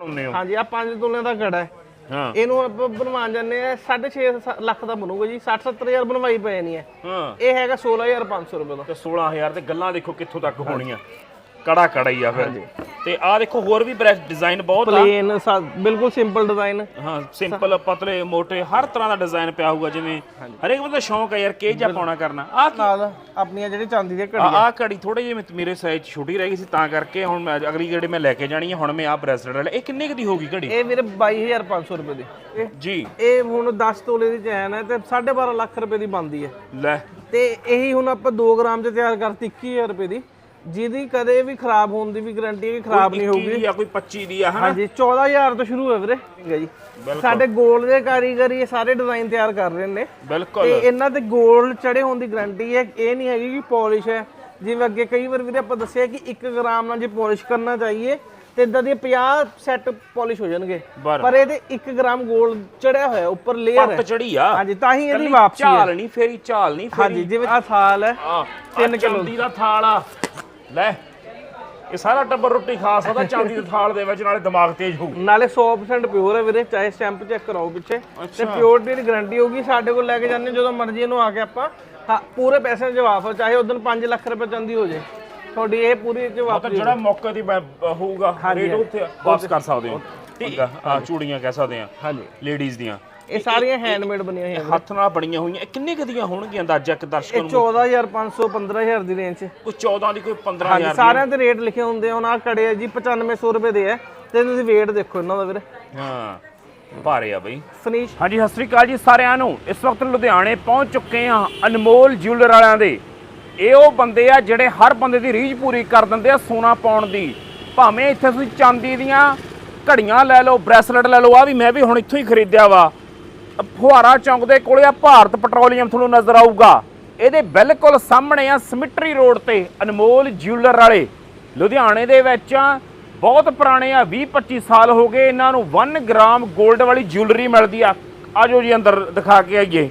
ਬਣਾਉਂਦੇ ਹੋ? ਹਾਂਜੀ ਆ 5 ਤੋਲੇ ਦਾ ਕੜਾ ਹੈ। ਹਾਂ। ਇਹਨੂੰ ਆਪਾਂ ਬਣਵਾਉਣ ਜਾਂਦੇ ਆ 6.5 ਲੱਖ ਦਾ ਬਣੂਗਾ ਜੀ 60 70000 ਬਣਵਾਈ ਪਏ ਨਹੀਂ ਹੈ ਹਾਂ। ਇਹ ਹੈਗਾ 16500 ਰੁਪਏ ਦਾ। ਤੇ 16000 ਤੇ ਗੱਲਾਂ ਦੇਖੋ ਕਿੱਥੋਂ ਤੱਕ ਹੋਣੀਆਂ। ਕੜਾ ਕੜਾ ਹੀ ਆ ਫਿਰ। ਤੇ ਆ ਦੇਖੋ ਹੋਰ ਵੀ ਬ੍ਰੈਸ਼ ਡਿਜ਼ਾਈਨ ਬਹੁਤ ਆ। ਪਲੇਨ ਬਿਲਕੁਲ ਸਿੰਪਲ ਡਿਜ਼ਾਈਨ ਹਾਂ ਸਿੰਪਲ ਪਤਲੇ ਮੋਟੇ ਹਰ ਤਰ੍ਹਾਂ ਦਾ ਡਿਜ਼ਾਈਨ ਪਿਆ ਹੋਊਗਾ ਜਿਵੇਂ ਹਰੇਕ ਬੰਦਾ ਸ਼ੌਂਕ ਹੈ ਯਾਰ ਕਿ ਜਾਂ ਪਾਉਣਾ ਕਰਨਾ। ਆ ਨਾਲ ਆਪਣੀਆਂ ਜਿਹੜੀ ਚਾਂਦੀ ਦੀਆਂ ਘੜੀਆਂ। ਆ ਘੜੀ ਥੋੜੇ ਜਿਹੇ ਮੇਰੇ ਸਾਈਜ਼ ਛੋਟੀ ਰਹਿ ਗਈ ਸੀ ਤਾਂ ਕਰਕੇ ਹੁਣ ਮੈਂ ਅਗਲੀ ਜਿਹੜੀ ਮੈਂ ਲੈ ਕੇ ਜਾਣੀ ਹੈ ਹੁਣ ਮੈਂ ਆ ਬ੍ਰੈਸਲੇਟ ਵਾਲਾ ਇਹ ਕਿੰਨੇ ਕੁ ਦੀ ਹੋਗੀ ਘੜੀ? ਇਹ ਵੀਰੇ 22500 ਰੁਪਏ ਦੀ। ਇਹ ਜੀ। ਇਹ ਹੁਣ 10 ਤੋਲੇ ਦੀ ਚੈਨ ਹੈ ਤੇ 12.5 ਲੱਖ ਰੁਪਏ ਦੀ ਬਣਦੀ ਹੈ। ਲੈ। ਤੇ ਇਹੀ ਹੁਣ ਆਪਾਂ 2 ਗ੍ਰਾਮ ਚ ਤਿਆਰ ਕਰਤੀ 21000 ਰੁਪਏ ਦੀ। ਜਿਹਦੀ ਕਦੇ ਵੀ ਖਰਾਬ ਹੋਣ ਦੀ ਵੀ ਗਾਰੰਟੀ ਹੈ ਕਿ ਖਰਾਬ ਨਹੀਂ ਹੋਊਗੀ। 21 ਦੀ ਆ ਕੋਈ 25 ਦੀ ਆ ਹਨਾ? ਹਾਂਜੀ 14000 ਤੋਂ ਸ਼ੁਰੂ ਹੈ ਵੀਰੇ। ਠੀਕ ਹੈ ਜੀ। ਸਾਡੇ ਗੋਲਡ ਦੇ ਕਾਰੀਗਰ ਇਹ ਸਾਰੇ ਡਿਜ਼ਾਈਨ ਤਿਆਰ ਕਰ ਰਹੇ ਨੇ। ਬਿਲਕੁਲ। ਤੇ ਇਹਨਾਂ ਤੇ ਗੋਲਡ ਚੜੇ ਹੋਣ ਦੀ ਗਾਰੰਟੀ ਹੈ। ਇਹ ਨਹੀਂ ਹੈਗੀ ਕਿ ਪਾਲਿਸ਼ ਹੈ। ਜਿਵੇਂ ਅੱਗੇ ਕਈ ਵਾਰ ਵੀਰੇ ਆਪਾਂ ਦੱਸਿਆ ਕਿ 1 ਗ੍ਰਾਮ ਨਾਲ ਜੇ ਪਾਲਿਸ਼ ਕਰਨਾ ਚਾਹੀਏ ਤੇ ਇਦਾਂ ਦੇ 50 ਸੈੱਟ ਪਾਲਿਸ਼ ਹੋ ਜਾਣਗੇ। ਪਰ ਇਹਦੇ 1 ਗ੍ਰਾਮ ਗੋਲਡ ਚੜਿਆ ਹੋਇਆ ਉੱਪਰ ਲੇਅਰ ਪੱਤ ਹੈ। ਚੜੀ ਆ। ਹਾਂਜੀ ਤਾਂ ਹੀ ਇਹਦੀ ਕੱਲੀ ਵਾਪਸੀ ਹੈ। ਝਾਲ ਨਹੀਂ ਫੇਰੀ ਝਾਲ ਨਹੀਂ ਹਾਂਜੀ ਫੇਰੀ ਜਿਵੇਂ ਆ ਥਾਲ ਹੈ ਆ ਤਿੰਨ ਚਾਂਦੀ ਦਾ ਥਾਲ ਆ। ਲੈ ਇਹ ਸਾਰਾ ਟੱਬਰ ਰੋਟੀ ਖਾ ਸਕਦਾ ਚਾਂਦੀ ਦੇ ਥਾਲ ਦੇ ਵਿੱਚ ਨਾਲੇ ਦਿਮਾਗ ਤੇਜ਼ ਹੋਊ। ਨਾਲੇ 100% ਪਿਓਰ ਹੈ ਵੀਰੇ ਚਾਹੇ ਸਟੈਂਪ ਚੈੱਕ ਕਰਾਓ ਪਿੱਛੇ। ਤੇ ਪਿਓਰਟੀ ਦੀ ਗਾਰੰਟੀ ਹੋਊਗੀ ਸਾਡੇ ਕੋਲ ਲੈ ਕੇ ਜਾਂਦੇ ਜਦੋਂ ਮਰਜ਼ੀ ਇਹਨੂੰ ਆ ਕੇ ਆਪਾਂ ਹਾਂ, ਪੂਰੇ ਪੈਸੇ ਦਾ ਜਵਾਬ ਹੈ ਚਾਹੇ ਉਦੋਂ 5 ਲੱਖ ਰੁਪਏ ਚਾਂਦੀ ਹੋ ਜੇ। ਤੁਹਾਡੀ ਇਹ ਪੂਰੀ ਜਵਾਬ ਤਾਂ ਜਿਹੜਾ ਮੌਕੇ ਦੀ ਹੋਊਗਾ ਰੇਟ ਉੱਥੇ ਵਾਪਸ ਕਰ ਸਕਦੇ ਹੋ। ਠੀਕ ਆ। ਚੂੜੀਆਂ ਕਹਿ ਸਕਦੇ ਆ ਹਾਂਜੀ। ਲੇਡੀਜ਼ ਦੀਆਂ। ਇਹ ਸਾਰੀਆਂ ਹੈਂਡਮੇਡ ਬਣੀਆਂ ਹੋਈਆਂ ਹੱਥ ਨਾਲ ਬਣੀਆਂ ਹੋਈਆਂ। ਇਹ ਕਿੰਨੇ ਕੁ ਦੀਆਂ ਹੋਣਗੀਆਂ ਅੰਦਾਜ਼ਾ ਇੱਕ ਦਰਸ਼ਕ ਇਹ ਨੂੰ? 14500 15000 ਦੀ ਰੇਂਜ 'ਚ ਕੋਈ 14 ਦੀ ਕੋਈ 15000 ਦੀ? ਸਾਰਿਆਂ ਦੇ ਰੇਟ ਲਿਖੇ ਹੁੰਦੇ ਆ। ਹੁਣ ਆ ਕੜੇ ਆ ਜੀ 9500 ਰੁਪਏ ਦੇ ਆ। ਤੇ ਤੁਸੀਂ weight ਦੇਖੋ ਇਹਨਾਂ ਦਾ ਵੀਰੇ। ਹਾਂ ਭਾਰੇ ਆ ਬਈ। ਫinish ਹਾਂਜੀ ਸਤਿ ਸ੍ਰੀ ਅਕਾਲ ਜੀ ਸਾਰਿਆਂ ਨੂੰ। ਇਸ ਵਕਤ ਲੁਧਿਆਣੇ ਪਹੁੰਚ ਚੁੱਕੇ ਹਾਂ ਅਨਮੋਲ ਜਿਊਲਰ ਵਾਲਿਆਂ ਦੇ। ਇਹ ਉਹ ਬੰਦੇ ਆ ਜਿਹੜੇ ਹਰ ਬੰਦੇ ਦੀ ਰੀਝ ਪੂਰੀ ਕਰ ਦਿੰਦੇ ਆ ਸੋਨਾ ਪਾਉਣ ਦੀ। ਭਾਵੇਂ ਇੱਥੇ ਤੁਸੀਂ ਚਾਂਦੀ ਦੀਆਂ ਘੜੀਆਂ ਲੈ ਲਓ ਬ੍ਰੈਸਲੇਟ ਲੈ ਲਓ ਆ ਵੀ ਮੈਂ ਵੀ ਹੁਣ ਇੱਥੋਂ ਹੀ ਖਰੀਦਿਆ ਵਾ। ਫੁਹਾਰਾ ਚੌਂਕ ਦੇ ਕੋਲੇ ਆ, ਭਾਰਤ ਪੈਟਰੋਲੀਅਮ ਤੁਹਾਨੂੰ ਨਜ਼ਰ ਆਊਗਾ। ਇਹਦੇ ਬਿਲਕੁਲ ਸਾਹਮਣੇ ਆ, ਸਮਿਟਰੀ ਰੋਡ ਤੇ, ਅਨਮੋਲ ਜਿਊਲਰ ਵਾਲੇ। ਲੁਧਿਆਣੇ ਦੇ ਵਿੱਚ ਬਹੁਤ ਪੁਰਾਣੇ ਆ 20 25 ਸਾਲ ਹੋ ਗਏ, ਇਹਨਾਂ ਨੂੰ 1 ਗ੍ਰਾਮ 골ਡ ਵਾਲੀ ਜਿਊਲਰੀ ਮਿਲਦੀ ਆ। ਆਜੋ ਜੀ ਅੰਦਰ ਦਿਖਾ ਕੇ ਆਈਏ।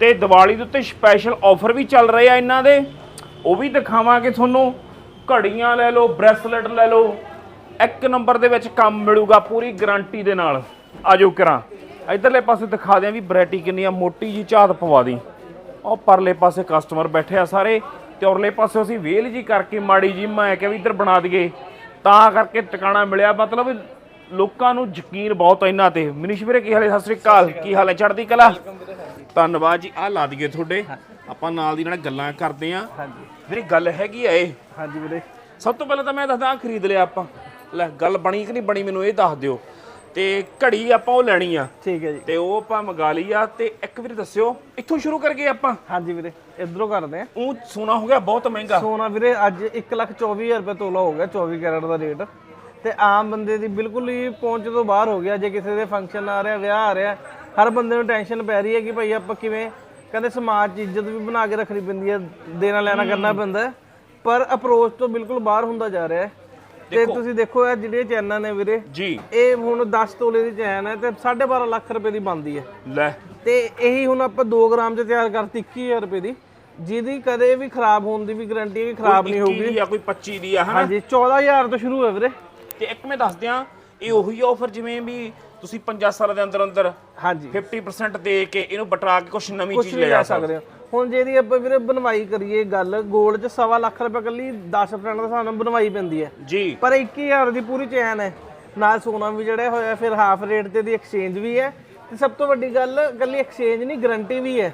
ਤੇ ਦੀਵਾਲੀ ਦੇ ਉੱਤੇ ਸਪੈਸ਼ਲ ਆਫਰ ਵੀ ਚੱਲ ਰਹੇ ਆ ਇਹਨਾਂ ਦੇ। ਉਹ ਵੀ ਦਿਖਾਵਾਂਗੇ ਤੁਹਾਨੂੰ। ਘੜੀਆਂ ਲੈ ਲਓ, ਬ੍ਰੈਸਲੇਟ ਲੈ ਲਓ। ਇੱਕ ਨੰਬਰ ਦੇ ਵਿੱਚ ਕੰਮ ਮਿਲੂਗਾ ਪੂਰੀ ਗਾਰੰਟੀ ਦੇ ਨਾਲ। ਆਜੋ ਕਰਾਂ। ਇਧਰਲੇ ਪਾਸੇ ਦਿਖਾ ਦਿਆਂ ਵੀ ਵੈਰਾਈਟੀ ਕਿੰਨੀ ਆ ਮੋਟੀ ਜੀ ਝਾਤ ਪਵਾ ਦੀ। ਉਹ ਪਰਲੇ ਪਾਸੇ ਕਸਟਮਰ ਬੈਠੇ ਆ ਸਾਰੇ ਤੇ ਔਰਲੇ ਪਾਸੇ ਅਸੀਂ ਵੇਲ ਜੀ ਕਰਕੇ ਮਾੜੀ ਜੀ ਮੈਂ ਕਿਹਾ ਵੀ ਇੱਧਰ ਬਣਾ ਦਈਏ। ਤਾਂ ਕਰਕੇ ਟਿਕਾਣਾ ਮਿਲਿਆ ਮਤਲਬ ਲੋਕਾਂ ਨੂੰ ਯਕੀਨ ਬਹੁਤ ਆ ਇਹਨਾਂ ਤੇ। ਮਨੀਸ਼ ਵੀਰੇ ਕੀ ਹਾਲ ਹੈ? ਸਤਿ ਸ੍ਰੀ ਅਕਾਲ। ਕੀ ਹਾਲ ਹੈ? ਚੜ੍ਹਦੀ ਕਲਾ? ਧੰਨਵਾਦ ਜੀ। ਆ ਲਾ ਦਈਏ ਤੁਹਾਡੇ। ਆਪਾਂ ਨਾਲ ਦੀ ਨਾਲ ਗੱਲਾਂ ਕਰਦੇ ਆ ਹਾਂਜੀ। ਵੀਰੇ ਗੱਲ ਹੈਗੀ ਆ ਇਹ। ਹਾਂਜੀ ਵੀਰੇ। ਸਭ ਤੋਂ ਪਹਿਲਾਂ ਤਾਂ ਮੈਂ ਦੱਸਦਾ ਆਹ ਖਰੀਦ ਲਿਆ ਆਪਾਂ। ਲੈ ਗੱਲ ਬਣੀ ਕਿ ਨਹੀਂ ਬਣੀ ਮੈਨੂੰ ਇਹ ਦੱਸ ਦਿਓ। ਤੇ ਘੜੀ ਆਪਾਂ ਉਹ ਲੈਣੀ ਆ। ਠੀਕ ਹੈ ਜੀ। ਤੇ ਉਹ ਆਪਾਂ ਮੰਗਾ ਲਈ ਆ ਤੇ ਇੱਕ ਵੀਰੇ ਦੱਸਿਓ ਇੱਥੋਂ ਸ਼ੁਰੂ ਕਰ ਗਏ ਆਪਾਂ? ਹਾਂਜੀ ਵੀਰੇ ਇਧਰੋਂ ਕਰਦੇ ਆ। ਉਹ ਸੋਨਾ ਹੋ ਗਿਆ ਬਹੁਤ ਮਹਿੰਗਾ। ਸੋਨਾ ਵੀਰੇ ਅੱਜ 124000 ਰੁਪਏ ਤੋਲਾ ਹੋ ਗਿਆ 24 ਕੈਰਟ ਦਾ ਰੇਟ। ਤੇ ਆਮ ਬੰਦੇ ਦੀ ਬਿਲਕੁਲ ਹੀ ਪਹੁੰਚ ਤੋਂ ਬਾਹਰ ਹੋ ਗਿਆ ਜੇ ਕਿਸੇ ਦੇ ਫੰਕਸ਼ਨ ਆ ਰਿਹਾ ਵਿਆਹ ਆ ਰਿਹਾ ਹਰ ਬੰਦੇ ਨੂੰ ਟੈਨਸ਼ਨ ਪੈ ਰਹੀ ਹੈ ਕਿ ਭਾਈ ਆਪਾਂ ਕਿਵੇਂ ਕਹਿੰਦੇ ਸਮਾਜ 'ਚ ਇੱਜ਼ਤ ਵੀ ਬਣਾ ਕੇ ਰੱਖਣੀ ਪੈਂਦੀ ਹੈ ਦੇਣਾ ਲੈਣਾ ਕਰਨਾ ਪੈਂਦਾ। ਪਰ ਅਪਰੋਚ ਤੋਂ ਬਿਲਕੁਲ ਬਾਹਰ ਹੁੰਦਾ ਜਾ ਰਿਹਾ ਹੈ। ਤੇ ਤੁਸੀਂ ਦੇਖੋ ਇਹ ਜਿਹੜੀਆਂ ਚੈਨਾਂ ਨੇ ਵੀਰੇ ਜੀ। ਇਹ ਹੁਣ 10 ਤੋਲੇ ਦੀ ਚੈਨ ਹੈ ਤੇ 12.5 ਲੱਖ ਰੁਪਏ ਦੀ ਬਣਦੀ ਹੈ। ਲੈ। ਤੇ ਇਹੀ ਹੁਣ ਆਪਾਂ 2 ਗ੍ਰਾਮ ਚ ਤਿਆਰ ਕਰਤੀ 21000 ਰੁਪਏ ਦੀ। ਜਿਹਦੀ ਕਦੇ ਵੀ ਖਰਾਬ ਹੋਣ ਦੀ ਵੀ ਗਾਰੰਟੀ ਹੈ ਕਿ ਖਰਾਬ ਨਹੀਂ ਹੋਊਗੀ। 21 ਦੀ ਆ ਕੋਈ 25 ਦੀ ਆ ਹਨਾ? ਹਾਂਜੀ 14000 ਤੋਂ ਸ਼ੁਰੂ ਹੈ ਵੀਰੇ। ਤੇ ਇੱਕ ਮੈਂ ਦੱਸ ਦਿਆਂ ਇਹ ਉਹੀ ਆਫਰ ਜਿਵੇਂ ਵੀ ਤੁਸੀਂ 50 ਸਾਲਾਂ ਦੇ ਅੰਦਰ ਅੰਦਰ ਹਾਂਜੀ 50% ਦੇ ਕੇ ਇਹਨੂੰ ਬਟਰਾ ਕੇ ਕੁਝ ਨਵੀਂ ਚੀਜ਼ ਲੈ ਜਾ ਸਕਦੇ ਹੋ। ਹੁਣ ਜਿਹਦੀ ਆਪਾਂ ਵੀਰੇ ਬਣਵਾਈ ਕਰੀਏ ਗੱਲ 골ਡ ਚ ਸਵਾ ਲੱਖ ਰੁਪਏ ਕੱਲੀ 10% ਦਾ ਨਾਲ ਬਣਵਾਈ ਪੈਂਦੀ ਹੈ। ਜੀ। ਪਰ 21000 ਦੀ ਪੂਰੀ ਚੈਨ ਹੈ। ਨਾਲ ਸੋਨਾ ਵੀ ਜੜਿਆ ਹੋਇਆ ਫਿਰ ਹਾਫ ਰੇਟ ਤੇ ਦੀ ਐਕਸਚੇਂਜ ਵੀ ਹੈ। ਤੇ ਸਭ ਤੋਂ ਵੱਡੀ ਗੱਲ ਕੱਲੀ ਐਕਸਚੇਂਜ ਨਹੀਂ ਗਾਰੰਟੀ ਵੀ ਹੈ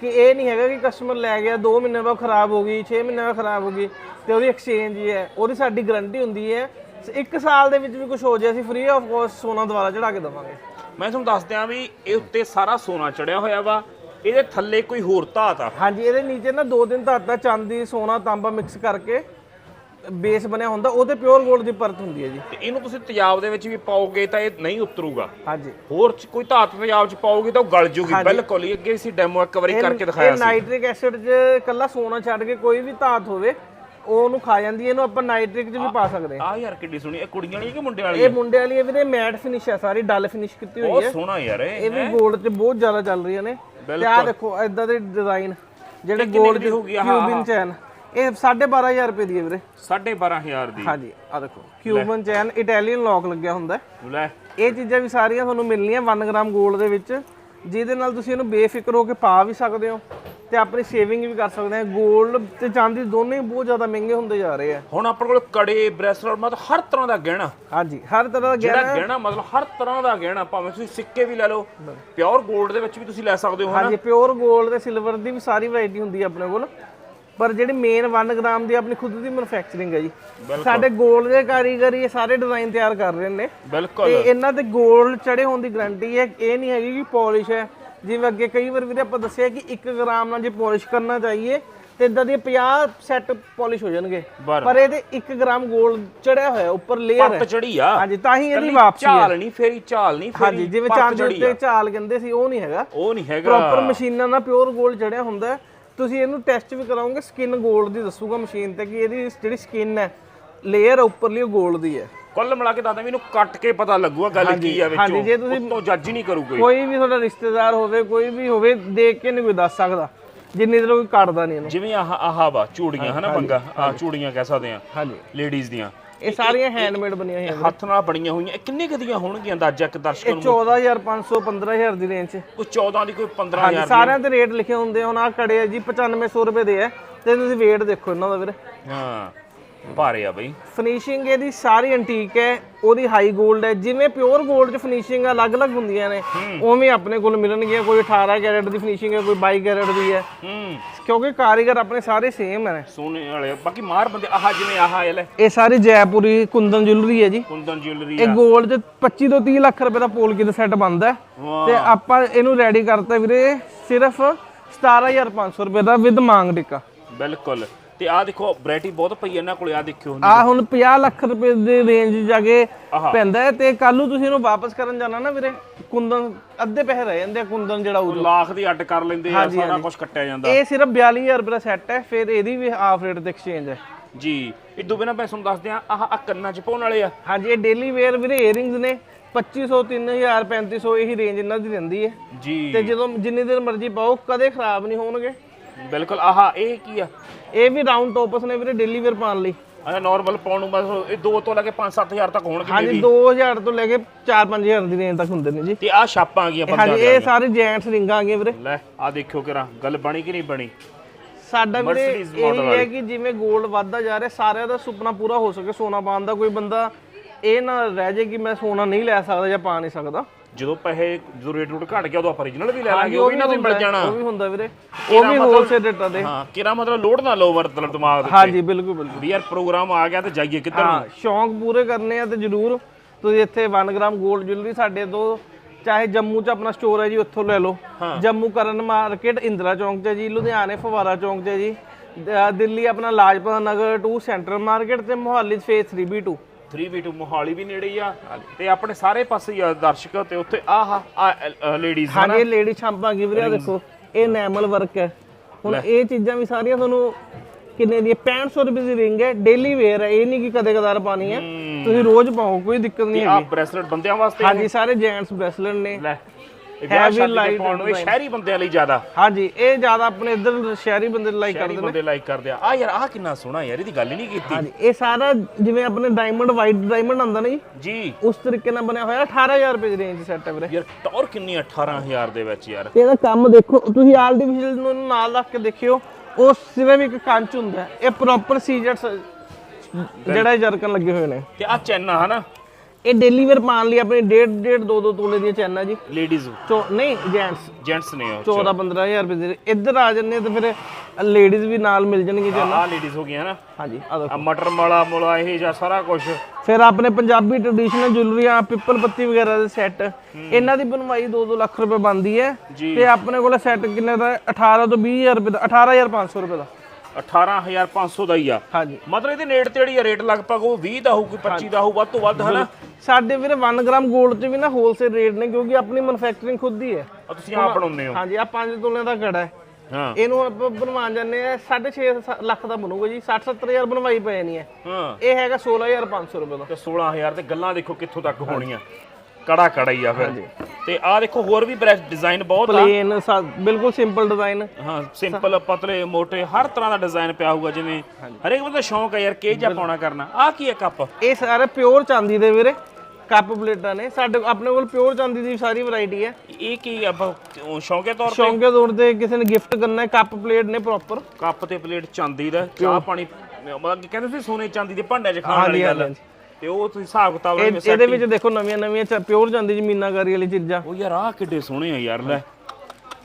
ਕਿ ਇਹ ਨਹੀਂ ਹੈਗਾ ਕਿ ਕਸਟਮਰ ਲੈ ਗਿਆ 2 ਮਹੀਨੇ ਬਾਅਦ ਖਰਾਬ ਹੋ ਗਈ 6 ਮਹੀਨੇ ਬਾਅਦ ਖਰਾਬ ਹੋ ਗਈ ਤੇ ਉਹਦੀ ਐਕਸਚੇਂਜ ਹੀ ਹੈ। ਉਹਦੀ ਸਾਡੀ ਗਾਰੰਟੀ ਹੁੰਦੀ ਹੈ ਇੱਕ ਸਾਲ ਦੇ ਵਿੱਚ ਵੀ ਕੁਝ ਹੋ ਜਾਏ ਅਸੀਂ ਫ੍ਰੀ ਆਫ ਕੋਸਟ ਸੋਨਾ ਦੁਬਾਰਾ ਚੜਾ ਕੇ ਦਵਾਂਗੇ। ਮੈਂ ਤੁਹਾਨੂੰ ਦੱਸ ਦਿਆਂ ਵੀ ਇਹ ਉੱਤੇ ਸਾਰਾ ਸੋਨਾ ਚੜਿਆ ਹੋਇਆ ਵਾ। ਇਹਦੇ ਥੱਲੇ ਕੋਈ ਹੋਰ ਧਾਤ ਆ। ਹਾਂਜੀ ਇਹਦੇ ਨੀਚੇ ਨਾ ਦੋ ਦਿਨ ਧਾਤਾਂ ਚਾਂਦੀ ਸੋਨਾ ਤਾਂਬਾ ਮਿਕਸ ਕਰਕੇ ਬੇਸ ਬਣਿਆ ਹੁੰਦਾ ਉਹ ਤੇ ਪਿਓਰ 골ਡ ਦੀ ਪਰਤ ਹੁੰਦੀ ਹੈ ਜੀ। ਤੇ ਇਹਨੂੰ ਤੁਸੀਂ ਤੇਜ਼ਾਬ ਦੇ ਵਿੱਚ ਵੀ ਪਾਓਗੇ ਤਾਂ ਇਹ ਨਹੀਂ ਉਤਰੂਗਾ। ਹਾਂਜੀ। ਹੋਰ ਚ ਕੋਈ ਧਾਤ ਤੇਜ਼ਾਬ ਚ ਪਾਓਗੇ ਤਾਂ ਉਹ ਗਲ ਜੂਗੀ ਬਿਲਕੁਲ ਹੀ। ਅੱਗੇ ਅਸੀਂ ਡੈਮੋ ਇੱਕ ਵਾਰੀ ਕਰਕੇ ਦਿਖਾਇਆ ਇਹ ਸੀ। ਨਾਈਟ੍ਰਿਕ ਐਸਿਡ 'ਚ ਕੱਲਾ ਸੋਨਾ ਛੱਡ ਕੇ ਕੋਈ ਵੀ ਧਾਤ ਹੋਵੇ ਉਹ ਉਹਨੂੰ ਖਾ ਜਾਂਦੀ ਹੈ ਇਹਨੂੰ ਆਪਾਂ ਨਾਈਟ੍ਰਿਕ 'ਚ ਵੀ ਪਾ ਸਕਦੇ ਹਾਂ। ਆ ਯਾਰ ਕਿੱਡੀ ਸੋਹਣੀ ਇਹ ਕੁੜੀਆਂ ਵਾਲੀ ਕਿ ਮੁੰਡਿਆਂ ਵਾਲੀ ਇਹ ਮੁੰਡੇ ਵਾਲੀ ਹੈ ਵੀਰੇ ਮੈਟ ਫਿਨਿਸ਼ ਹੈ ਸਾਰੀ ਡਲ ਫਿਨਿਸ਼ ਕੀਤੀ ਹੋਈ ਬਹੁਤ ਹੈ। ਸੋਹਣਾ ਯਾਰ ਇਹ ਇਹ ਵੀ 골ਡ 'ਚ ਬਹੁਤ ਜ਼ਿਆਦਾ ਚੱਲ ਰਹੀਆਂ ਨੇ। ਤੇ ਆਹ ਦੇਖੋ ਇਦਾਂ ਦੇ ਡਿਜ਼ਾਈਨ ਜਿਹੜੇ ਡ ਦੀ ਹੋਊਗੀ ਆਹ ਕਿਊਬਿਨ ਚੈਨ ਇਹ 12500 ਰੁਪਏ ਦੀ ਹੈ ਵੀਰੇ। 12500 ਦੀ। ਹਾਂਜੀ ਆ ਦੇਖੋ ਕਿਊਬਨ ਚੈਨ ਇਟਾਲੀਅਨ ਲੌਕ ਲੱਗਿਆ ਹੁੰਦਾ। ਲੈ। ਇਹ ਚੀਜ਼ਾਂ ਵੀ ਸਾਰੀਆਂ ਤੁਹਾਨੂੰ ਮਿਲਣੀਆਂ 1 ਗ੍ਰਾਮ 골ਡ ਦੇ ਵਿੱਚ। ਜਿਹਦੇ ਨਾਲ ਤੁਸੀਂ ਇਹਨੂੰ ਬੇਫਿਕਰ ਹੋ ਕੇ ਪਾ ਵੀ ਸਕਦੇ ਹੋ ਤੇ ਆਪਣੀ ਸੇਵਿੰਗ ਵੀ ਕਰ ਸਕਦੇ ਆ 골ਡ ਤੇ ਚਾਂਦੀ ਦੋਨੇ ਬਹੁਤ ਜ਼ਿਆਦਾ ਮਹਿੰਗੇ ਹੁੰਦੇ ਜਾ ਰਹੇ ਆ। ਹੁਣ ਆਪਣੇ ਕੋਲ ਕੜੇ ਬ੍ਰੈਸਲੈਟ ਮਤਲਬ ਹਰ ਤਰ੍ਹਾਂ ਦਾ ਗਹਿਣਾ। ਹਾਂਜੀ ਹਰ ਤਰ੍ਹਾਂ ਦਾ ਗਹਿਣਾ ਜਿਹੜਾ ਗਹਿਣਾ ਮਤਲਬ ਹਰ ਤਰ੍ਹਾਂ ਦਾ ਗਹਿਣਾ ਭਾਵੇਂ ਤੁਸੀਂ ਸਿੱਕੇ ਵੀ ਲੈ ਲਓ ਪਿਓਰ 골ਡ ਦੇ ਵਿੱਚ ਵੀ ਤੁਸੀਂ ਲੈ ਸਕਦੇ ਹੋ ਹਾਂਜੀ ਪਿਓਰ 골ਡ ਤੇ ਸਿਲਵਰ ਦੀ ਵੀ ਸਾਰੀ ਵੈਰਾਈਟੀ ਹੁੰਦੀ ਆ ਆਪਣੇ ਕੋਲ। ਪਰ ਜਿਹੜੇ ਮੇਨ 1 ਗ੍ਰਾਮ ਦੀ ਆਪਣੀ ਖੁਦ ਦੀ ਮੈਨੂਫੈਕਚਰਿੰਗ ਹੈ ਜੀ। ਸਾਡੇ ਗੋਲ ਦੇ ਕਾਰੀਗਰ ਇਹ ਸਾਰੇ ਡਿਜ਼ਾਈਨ ਤਿਆਰ ਕਰ ਰਹੇ ਨੇ। ਬਿਲਕੁਲ। ਤੇ ਇਹਨਾਂ ਤੇ ਗੋਲ ਚੜੇ ਹੋਣ ਦੀ ਗਾਰੰਟੀ ਹੈ ਇਹ ਨਹੀਂ ਹੈਗੀ ਕਿ ਪਾਲਿਸ਼ ਹੈ। ਜਿਵੇਂ ਅੱਗੇ ਕਈ ਵਾਰ ਵੀਰੇ ਆਪਾਂ ਦੱਸਿਆ ਕਿ 1 ਗ੍ਰਾਮ ਨਾਲ ਜੇ ਪਾਲਿਸ਼ ਕਰਨਾ ਚਾਹੀਏ ਤੇ ਇਦਾਂ ਦੇ 50 ਸੈੱਟ ਪਾਲਿਸ਼ ਹੋ ਜਾਣਗੇ। ਪਰ ਇਹਦੇ 1 ਗ੍ਰਾਮ ਗੋਲਡ ਚੜਿਆ ਹੋਇਆ ਉੱਪਰ ਲੇਅਰ ਹੈ। ਪੱਟ ਚੜੀ ਆ। ਹਾਂਜੀ ਤਾਂ ਹੀ ਇਹਦੀ ਵਾਪਸੀ ਹੈ। ਝਾਲ ਨਹੀਂ ਫੇਰੀ ਝਾਲ ਨਹੀਂ ਫੇਰੀ ਹਾਂਜੀ ਜਿਵੇਂ ਚਾਂਦੀ ਉੱਤੇ ਝਾਲ ਕਹਿੰਦੇ ਸੀ ਉਹ ਨਹੀਂ ਹੈਗਾ। ਉਹ ਨਹੀਂ ਹੈਗਾ। ਪ੍ਰੋਪਰ ਮਸ਼ੀਨਾਂ ਨਾਲ ਪਿਓਰ ਗੋਲ ਚੜਿਆ ਹੁੰਦਾ ਹੈ। ਤੁਸੀਂ ਇਹਨੂੰ ਟੈਸਟ ਵੀ ਕਰਾਓਗੇ ਸਕਿਨ 골ਡ ਦੀ ਦੱਸੂਗਾ ਮਸ਼ੀਨ ਤੇ ਕਿ ਇਹਦੀ ਜਿਹੜੀ ਸਕਿਨ ਹੈ ਲੇਅਰ ਉੱਪਰਲੀ ਉਹ 골ਡ ਦੀ ਹੈ। ਕੁੱਲ ਮਿਲਾ ਕੇ ਦੱਸਦਾ ਵੀ ਇਹਨੂੰ ਕੱਟ ਕੇ ਪਤਾ ਲੱਗੂਗਾ ਗੱਲ ਕੀ ਆ ਹਾਂਜੀ, ਜੇ ਵਿੱਚੋਂ ਤੁਸੀਂ- ਉੱਤੋਂ ਜੱਜ ਨਹੀਂ ਕਰੂ ਕੋਈ। ਕੋਈ ਵੀ ਤੁਹਾਡਾ ਰਿਸ਼ਤੇਦਾਰ ਹੋਵੇ ਕੋਈ ਵੀ ਹੋਵੇ ਦੇਖ ਕੇ ਨਹੀਂ ਕੋਈ ਦੱਸ ਸਕਦਾ। ਜਿੰਨੀ ਦੇਰ ਕੋਈ ਕੱਟਦਾ ਨਹੀਂ ਇਹਨੂੰ। ਜਿਵੇਂ ਆਹ ਆਹ ਵਾ ਚੂੜੀਆਂ ਹਨਾ ਬੰਗਾ ਆ ਚੂੜੀਆਂ ਕਹਿ ਸਕਦੇ ਆ ਹਾਂਜੀ। ਲੇਡੀਜ਼ ਦੀਆਂ। ਇਹ ਸਾਰੀਆਂ ਹੈਂਡਮੇਡ ਬਣੀਆਂ ਹੋਈਆਂ ਹੱਥ ਨਾਲ ਬਣੀਆਂ ਹੋਈਆਂ। ਇਹ ਕਿੰਨੇ ਕੁ ਦੀਆਂ ਹੋਣਗੀਆਂ ਅੰਦਾਜ਼ਾ ਇੱਕ ਦਰਸ਼ਕ ਇਹ ਨੂੰ? 14500 15000 ਦੀ ਰੇਂਜ 'ਚ ਕੋਈ 14 ਦੀ ਕੋਈ 15000 ਹਾਂਜੀ ਸਾਰਿਆਂ ਤੇ ਰੇਟ ਲਿਖੇ ਹੁੰਦੇ ਆ। ਹੁਣ ਆ ਕੜੇ ਆ ਜੀ 9500 ਰੁਪਏ ਦੇ ਆ। ਤੇ ਤੁਸੀਂ weight ਦੇਖੋ ਇਹਨਾਂ ਦਾ ਵੀਰੇ। ਹਾਂ। ਭਾਰੇ ਆ ਬਈ। ਫਿਨਿਸ਼ਿੰਗ ਇਹਦੀ ਸਾਰੀ ਐਂਟੀਕ ਹੈ ਉਹਦੀ ਹਾਈ 골ਡ ਹੈ। ਜਿਵੇਂ ਪਿਓਰ 골ਡ 'ਚ ਫਿਨਿਸ਼ਿੰਗ ਅਲੱਗ-ਅਲੱਗ ਹੁੰਦੀਆਂ ਨੇ। ਉਵੇਂ ਆਪਣੇ ਕੋਲ ਮਿਲਣਗੀਆਂ ਕੋਈ 18 ਕੈਰਟ ਦੀ ਫਿਨਿਸ਼ਿੰਗ ਹੈ ਕੋਈ 22 ਕੈਰਟ ਦੀ ਹੈ। ਕਿਉਂਕਿ ਕਾਰੀਗਰ ਆਪਣੇ ਸਾਰੇ ਸੇਮ ਨੇ। ਸੋਨੇ ਵਾਲੇ ਬਾਕੀ ਮਾਰ ਬੰਦੇ ਆਹ ਜਿਵੇਂ ਆਹ ਇਹ ਲੈ। ਇਹ ਸਾਰੀ ਜੈਪੁਰੀ ਕੁੰਦਨ ਜੁਐਲਰੀ ਹੈ ਜੀ। ਕੁੰਦਨ ਜੁਐਲਰੀ ਇਹ 골ਡ 'ਚ 25 ਤੋਂ 30 ਲੱਖ ਰੁਪਏ ਦਾ ਪੋਲਕੀ ਦਾ ਸੈੱਟ ਬਣਦਾ ਤੇ ਆਪਾਂ ਇਹਨੂੰ ਰੈਡੀ ਕਰਤਾ ਵੀਰੇ ਸਿਰਫ 17500 ਰੁਪਏ ਦਾ ਵਿਦ ਮੰਗ ਟਿੱਕਾ। ਬਿਲਕੁਲ। ਤੇ ਆਹ ਦੇਖੋ ਵੈਰਾਈਟੀ ਬਹੁਤ ਪਈ ਇਹਨਾਂ ਕੋਲੇ ਆ ਦੇਖਿਓ ਆ ਹੁਣ 50 ਲੱਖ ਰੁਪਏ ਦੇ ਰੇਂਜ ਜਾ ਕੇ ਆਹਾ। ਪੈਂਦਾ ਤੇ ਕੱਲ ਨੂੰ ਤੁਸੀਂ ਇਹਨੂੰ ਵਾਪਸ ਕਰਨ ਜਾਣਾ ਨਾ ਵੀਰੇ ਕੁੰਦਨ ਅੱਧੇ ਪੈਸੇ ਰਹਿ ਜਾਂਦੇ ਆ ਕੁੰਦਨ ਜਿਹੜਾ ਉਹ ਲੱਖ ਦੀ ਅੱਡ ਕਰ ਲੈਂਦੇ ਆ ਸਾਰਾ ਕੁਝ ਕੱਟਿਆ ਜਾਂਦਾ। ਇਹ ਸਿਰਫ 42000 ਰੁਪਏ ਦਾ ਸੈੱਟ ਹੈ ਫਿਰ ਇਹਦੀ ਵੀ ਹਾਫ ਰੇਟ ਤੇ ਐਕਸਚੇਂਜ ਹੈ। ਜੀ ਇਦੋਂ ਬਿਨਾ ਮੈਂ ਤੁਹਾਨੂੰ ਦੱਸਦੇ ਆ ਆਹ ਆਹ ਕੰਨਾਂ ਚ ਪਾਉਣ ਵਾਲੇ ਆ। ਹਾਂਜੀ ਇਹ ਡੇਲੀ ਵੇਅਰ ਵੀਰੇ ਏਅਰਿੰਗਸ ਨੇ 2500 3000 3500 ਇਹੀ ਰੇਂਜ ਇਹਨਾਂ ਦੀ ਰਹਿੰਦੀ ਹੈ। ਜੀ। ਤੇ ਜਦੋਂ ਜਿੰਨੀ ਦੇਰ ਮਰਜ਼ੀ ਪਾਓ ਕਦੇ ਖਰਾਬ ਨਹੀਂ ਹੋਣਗੇ। ਬਿਲਕੁਲ ਆਹ ਇਹ ਕੀ ਆ? ਇਹ ਵੀ ਰਾਉਂਡ ਟੋਪਸ ਨੇ ਵੀਰੇ ਡੇਲੀ ਵੇਅਰ ਪਾਉਣ ਲਈ। ਆਹ ਨਾਰਮਲ ਪਾਉਣ ਨੂੰ ਬਸ ਇਹ 2 ਤੋਂ ਲੈ ਕੇ 5-7000 ਤੱਕ ਹੋਣਗੇ ਹਾਂਜੀ 2000 ਤੋਂ ਲੈ ਕੇ 4-5000 ਦੀ ਰੇਂਜ ਤੱਕ ਹੁੰਦੇ ਨੇ ਜੀ। ਤੇ ਆਹ ਛਾਪਾਂ ਆ ਗਈਆਂ ਬੰਦਾ ਹਾਂਜੀ ਇਹ ਸਾਰੇ ਜੈਂਟਸ ਰਿੰਗਾਂ ਆ ਗਈਆਂ ਵੀਰੇ। ਲੈ ਆ ਦੇਖਿਓ ਕਿਰਾ ਗੱਲ ਬਣੀ ਕਿ ਨਹੀਂ ਬਣੀ? ਸਾਡਾ ਵੀਰੇ ਇਹ ਹੈ ਕਿ ਜਿਵੇਂ 골ਡ ਵੱਧਦਾ ਜਾ ਰਿਹਾ ਸਾਰਿਆਂ ਦਾ ਸੁਪਨਾ ਪੂਰਾ ਹੋ ਸਕੇ ਸੋਨਾ ਪਾਉਣ ਦਾ। ਕੋਈ ਬੰਦਾ ਇਹ ਨਾ ਰਹਿ ਜੇ ਕਿ ਮੈਂ ਸੋਨਾ ਨਹੀਂ ਲੈ ਸਕਦਾ ਜਾਂ ਪਾ ਨਹੀਂ ਸਕਦਾ। ਜਦੋਂ ਪੈਸੇ ਜਦੋਂ ਰੇਟ ਰੂਟ ਘਟ ਗਿਆ ਉਦੋਂ ਆਪਾਂ origignal ਵੀ ਲੈ ਲਾਂਗੇ ਉਹ ਵੀ ਨਾ ਤੁਸੀਂ ਮਿਲ ਜਾਣਾ। ਉਹ ਵੀ ਹੁੰਦਾ ਵੀਰੇ। ਉਹ ਵੀ ਹੋਲਸੇਲ ਰੇਟਾਂ ਦੇ। ਹਾਂ ਕਿਰਾ ਮਤਲਬ ਲੋਡ ਨਾ ਲਓ ਮਤਲਬ ਦਿਮਾਗ ਦੇ ਹਾਂਜੀ ਬਿਲਕੁਲ ਬਿਲਕੁਲ। ਵੀ ਯਾਰ ਪ੍ਰੋਗਰਾਮ ਆ ਗਿਆ ਤੇ ਜਾਈਏ ਕਿੱਧਰ ਹਾਂ ਸ਼ੌਂਕ ਪੂਰੇ ਕਰਨੇ ਆ ਤੇ ਜਰੂਰ। ਤੁਸੀਂ ਇੱਥੇ 1 ਗ੍ਰਾਮ 골ਡ ਜੁਐਲਰੀ ਸਾਡੇ ਤੋਂ ਚਾਹੇ ਜੰਮੂ 'ਚ ਆਪਣਾ ਸਟੋਰ ਹੈ ਜੀ ਉੱਥੋਂ ਲੈ ਲਓ। ਜੰਮੂ ਕਰਨ ਮਾਰਕੀਟ ਇੰਦਰਾ ਚੌਂਕ ਹੈ ਜੀ ਲੁਧਿਆਣੇ ਫਵਾਰਾ ਚੌਂਕ ਹੈ ਜੀ। ਦਿੱਲੀ ਆਪਣਾ ਲਾਜਪਤ ਨਗਰ 2 ਸੈਂਟਰਲ ਮਾਰਕੀਟ ਤੇ Mohali face 3B2 3v2 Mohali ਵੀ ਨੇੜੇ ਹੀ ਆ ਤੇ ਆਪਣੇ ਸਾਰੇ ਪਾਸੇ ਹੀ ਆ ਦਰਸ਼ਕ ਤੇ ਉੱਥੇ ਆਹ ਆ ਲੇਡੀਜ਼ ਹਾਂਜੀ ਇਹ ਲੇਡੀ ਛਾਂਪਾਂ ਕੀ ਵੀਰੇ ਆਹ ਦੇਖੋ ਇਹ ਨੈਮਲ ਵਰਕ ਹੈ। ਹੁਣ ਇਹ ਚੀਜ਼ਾਂ ਵੀ ਸਾਰੀਆਂ ਤੁਹਾਨੂੰ ਕਿੰਨੇ ਦੀ 6500 ਰੁਪਏ ਦੀ ਰਿੰਗ ਹੈ ਡੇਲੀ ਵੇਅਰ ਹੈ ਇਹ ਨਹੀਂ ਕਿ ਕਦੇ ਕਦਾਰ ਪਾਣੀ ਹੈ। ਤੁਸੀਂ ਰੋਜ਼ ਪਾਓ ਕੋਈ ਦਿੱਕਤ ਨਹੀਂ ਆ ਬ੍ਰੈਸਲੇਟ ਬੰਦਿਆਂ ਵਾਸਤੇ ਹਾਂਜੀ ਸਾਰੇ ਜੈਂਟਸ ਬ੍ਰੈਸਲੇਟ ਨੇ। ਲੈ ਇਹ ਵਿਆਹ Heavy ਸ਼ਾਦੀ ਤੇ light ਪਾਉਣ ਨੂੰ ਇਹ ਸ਼ਹਿਰੀ ਬੰਦਿਆਂ ਲਈ ਜ਼ਿਆਦਾ। ਹਾਂਜੀ ਇਹ ਜ਼ਿਆਦਾ ਆਪਣੇ ਇੱਧਰ ਸ਼ਹਿਰੀ ਬੰਦੇ ਲਾਈਕ ਕਰਦੇ ਨੇ। ਬੰਦੇ ਲਾਈਕ ਕਰਦੇ ਆ। ਆ ਯਾਰ ਆ ਕਿੰਨਾ ਸੋਹਣਾ ਯਾਰ ਇਹਦੀ ਗੱਲ ਹੀ ਨਹੀਂ ਕੀਤੀ। ਹਾਂਜੀ ਇਹ ਸਾਰਾ ਜਿਵੇਂ ਆਪਣੇ ਡਾਇਮੰਡ ਵਾਈਟ ਡਾਇਮੰਡ ਆਉਂਦਾ ਨਾ ਜੀ ਉਸ ਤਰੀਕੇ ਨਾਲ ਬਣਿਆ ਹੋਇਆ 18000 ਰੁਪਏ ਦੀ ਰੇਂਜ ਸੈੱਟ ਹੈ ਵੀਰੇ। ਯਾਰ ਟੌਰ ਕਿੰਨੀ 18000 ਦੇ ਵਿੱਚ ਯਾਰ। ਤੇ ਇਹਦਾ ਕੰਮ ਦੇਖੋ ਤੁਸੀਂ ਆਰਟੀਫੀਸ਼ੀਅਲ ਨੂੰ ਨਾਲ ਰੱਖ ਕੇ ਦੇਖਿਓ ਉਹ ਸਿਵੇਂ ਵੀ ਇੱਕ ਕੰਚ ਹੁੰਦਾ। ਇਹ ਪ੍ਰੋਪਰ ਸੀਜਰਸ ਜਿਹੜਾ ਜਰਕਨ ਲੱਗੇ ਹੋਏ ਨੇ। ਤੇ ਆ ਚੈਨ ਆ ਹਨਾ? ਇਹ ਡੇਲੀ ਵੇਅਰ ਪਾਉਣ ਲਈ ਆਪਣੀ ਡੇਢ ਡੇਢ ਦੋ ਦੋ ਤੋਲੇ ਦੀਆਂ ਚੈਨਾਂ ਜੀ। ਲੇਡੀਜ਼ ਚੋ ਨਹੀਂ ਜੈਂਟਸ ਜੈਂਟਸ ਨੇ ਉਹ 14 15000 ਰੁਪਏ ਦੇ ਇੱਧਰ ਆ ਜੰਨੇ ਤੇ ਫਿਰ ਲੇਡੀਜ਼ ਵੀ ਨਾਲ ਮਿਲ ਜਾਣਗੇ ਚੈਨਾਂ ਆ ਲੇਡੀਜ਼ ਹੋ ਗਈਆਂ ਨਾ। ਹਾਂਜੀ ਆ ਦੇਖੋ। ਮਟਰ ਮਾਲਾ ਮੋਲਾ ਇਹ ਜਾਂ ਸਾਰਾ ਕੁਝ ਫਿਰ ਆਪਣੇ ਪੰਜਾਬੀ ਟ੍ਰੈਡੀਸ਼ਨਲ ਜੁਐਲਰੀਆਂ ਪਿੱਪਲ ਪੱਤੀ ਵਗੈਰਾ ਦੇ ਸੈੱਟ ਇਹਨਾਂ ਦੀ ਬਣਵਾਈ 2-2 ਲੱਖ ਰੁਪਏ ਬਣਦੀ ਹੈ। ਤੇ ਆਪਣੇ ਕੋਲ ਸੈੱਟ ਕਿੰਨੇ ਦਾ? ਹੈ? 18 ਤੋਂ 20000 ਰੁਪਏ ਦਾ। 18500 ਰੁਪਏ ਦਾ। 18500 ਦਾ ਹੀ ਆ। ਹਾਂਜੀ। ਮਤਲਬ ਇਹਦੇ ਨੇੜ ਤੇ ਜਿਹੜੀ ਰੇਟ ਲਗਭਗ ਉਹ 20 ਦਾ ਹੋਊ ਕੋਈ 25 ਦਾ ਹੋਊ ਵੱਧ ਤੋਂ ਵੱਧ ਹਨਾ? ਸਾਡੇ ਵੀਰੇ 1 ਗ੍ਰਾਮ 골ਡ 'ਚ ਵੀ ਨਾ ਹੋਲਸੇਲ ਰੇਟ ਨੇ ਕਿਉਂਕਿ ਆਪਣੀ ਮੈਨੂਫੈਕਚਰਿੰਗ ਖੁਦ ਹੀ ਹੈ। ਆ ਤੁਸੀਂ ਆਪ ਬਣਾਉਂਦੇ ਹੋ। ਹਾਂਜੀ ਆ 5 ਤੋਲੇ ਦਾ ਕੜਾ ਹੈ। ਹਾਂ। ਇਹਨੂੰ ਆਪਾਂ ਬਣਵਾਉਣ ਜਾਂਦੇ ਆ 6.5 ਲੱਖ ਦਾ ਬਣੂਗਾ ਜੀ 60 70000 ਬਣਵਾਈ ਪਏ ਨਹੀਂ ਹੈ ਹਾਂ। ਇਹ ਹੈਗਾ 16500 ਰੁਪਏ ਦਾ। ਤੇ 16000 ਤੇ ਗੱਲਾਂ ਦੇਖੋ ਕਿੱਥੋਂ ਤੱਕ ਹੋਣੀਆਂ। ਕੜਾ ਕੜਾ ਹੀ ਆ ਫਿਰ। ਤੇ ਆ ਦੇਖੋ ਹੋਰ ਵੀ ਬ੍ਰੈਸ਼ ਡਿਜ਼ਾਈਨ ਬਹੁਤ ਆ। ਪਲੇਨ ਬਿਲਕੁਲ ਸਿੰਪਲ ਡਿਜ਼ਾਈਨ ਹਾਂ ਸਿੰਪਲ ਪਤਲੇ ਮੋਟੇ ਹਰ ਤਰ੍ਹਾਂ ਦਾ ਡਿਜ਼ਾਈਨ ਪਿਆ ਹੋਊਗਾ ਜਿਵੇਂ ਹਰੇਕ ਬੰਦਾ ਸ਼ੌਂਕ ਹੈ ਯਾਰ ਕੇ ਜਾਂ ਪਾਉਣਾ ਕਰਨਾ। ਆ ਕੀ ਹੈ ਕੱਪ? ਇਹ ਸਾਰੇ ਪਿਓਰ ਚਾਂਦੀ ਦੇ ਵੀਰੇ। ਕੱਪ ਪਲੇਟਾਂ ਨੇ। ਸਾਡੇ ਆਪਣੇ ਕੋਲ ਪਿਓਰ ਚਾਂਦੀ ਦੀ ਸਾਰੀ ਵੈਰਾਈਟੀ ਹੈ। ਇਹ ਕੀ ਆਪਾਂ ਸ਼ੌਂਕੇ ਤੌਰ ਤੇ? ਸ਼ੌਂਕੇ ਤੌਰ ਤੇ ਕਿਸੇ ਨੇ ਗਿਫਟ ਕਰਨਾ ਹੈ ਕੱਪ ਪਲੇਟ ਨੇ ਪ੍ਰੋਪਰ ਕੱਪ ਤੇ ਪਲੇਟ ਚਾਂਦੀ ਦਾ ਚਾਹ ਪਾਣੀ ਮਤਲਬ ਕਿ ਕਹਿੰਦੇ ਸੀ ਸੋਨੇ ਚਾਂਦੀ ਦੇ ਭਾਂਡਿਆਂ 'ਚ ਖਾਣ ਵਾਲੀ ਗੱਲ। ਹਾਂਜੀ। ਤੇ ਉਹ ਤੁਸੀਂ ਹਿਸਾਬ ਕਿਤਾਬ ਨਾਲ ਇਹਦੇ ਵਿੱਚ ਦੇਖੋ ਨਵੀਆਂ ਨਵੀਆਂ ਪਿਓਰ ਚਾਂਦੀ ਦੀ ਮੀਨਾਕਾਰੀ ਵਾਲੀ ਚੀਜ਼ਾਂ। ਉਹ ਯਾਰ ਆ ਕਿੱਡੇ ਸੋਹਣੇ ਆ ਯਾਰ ਲੈ।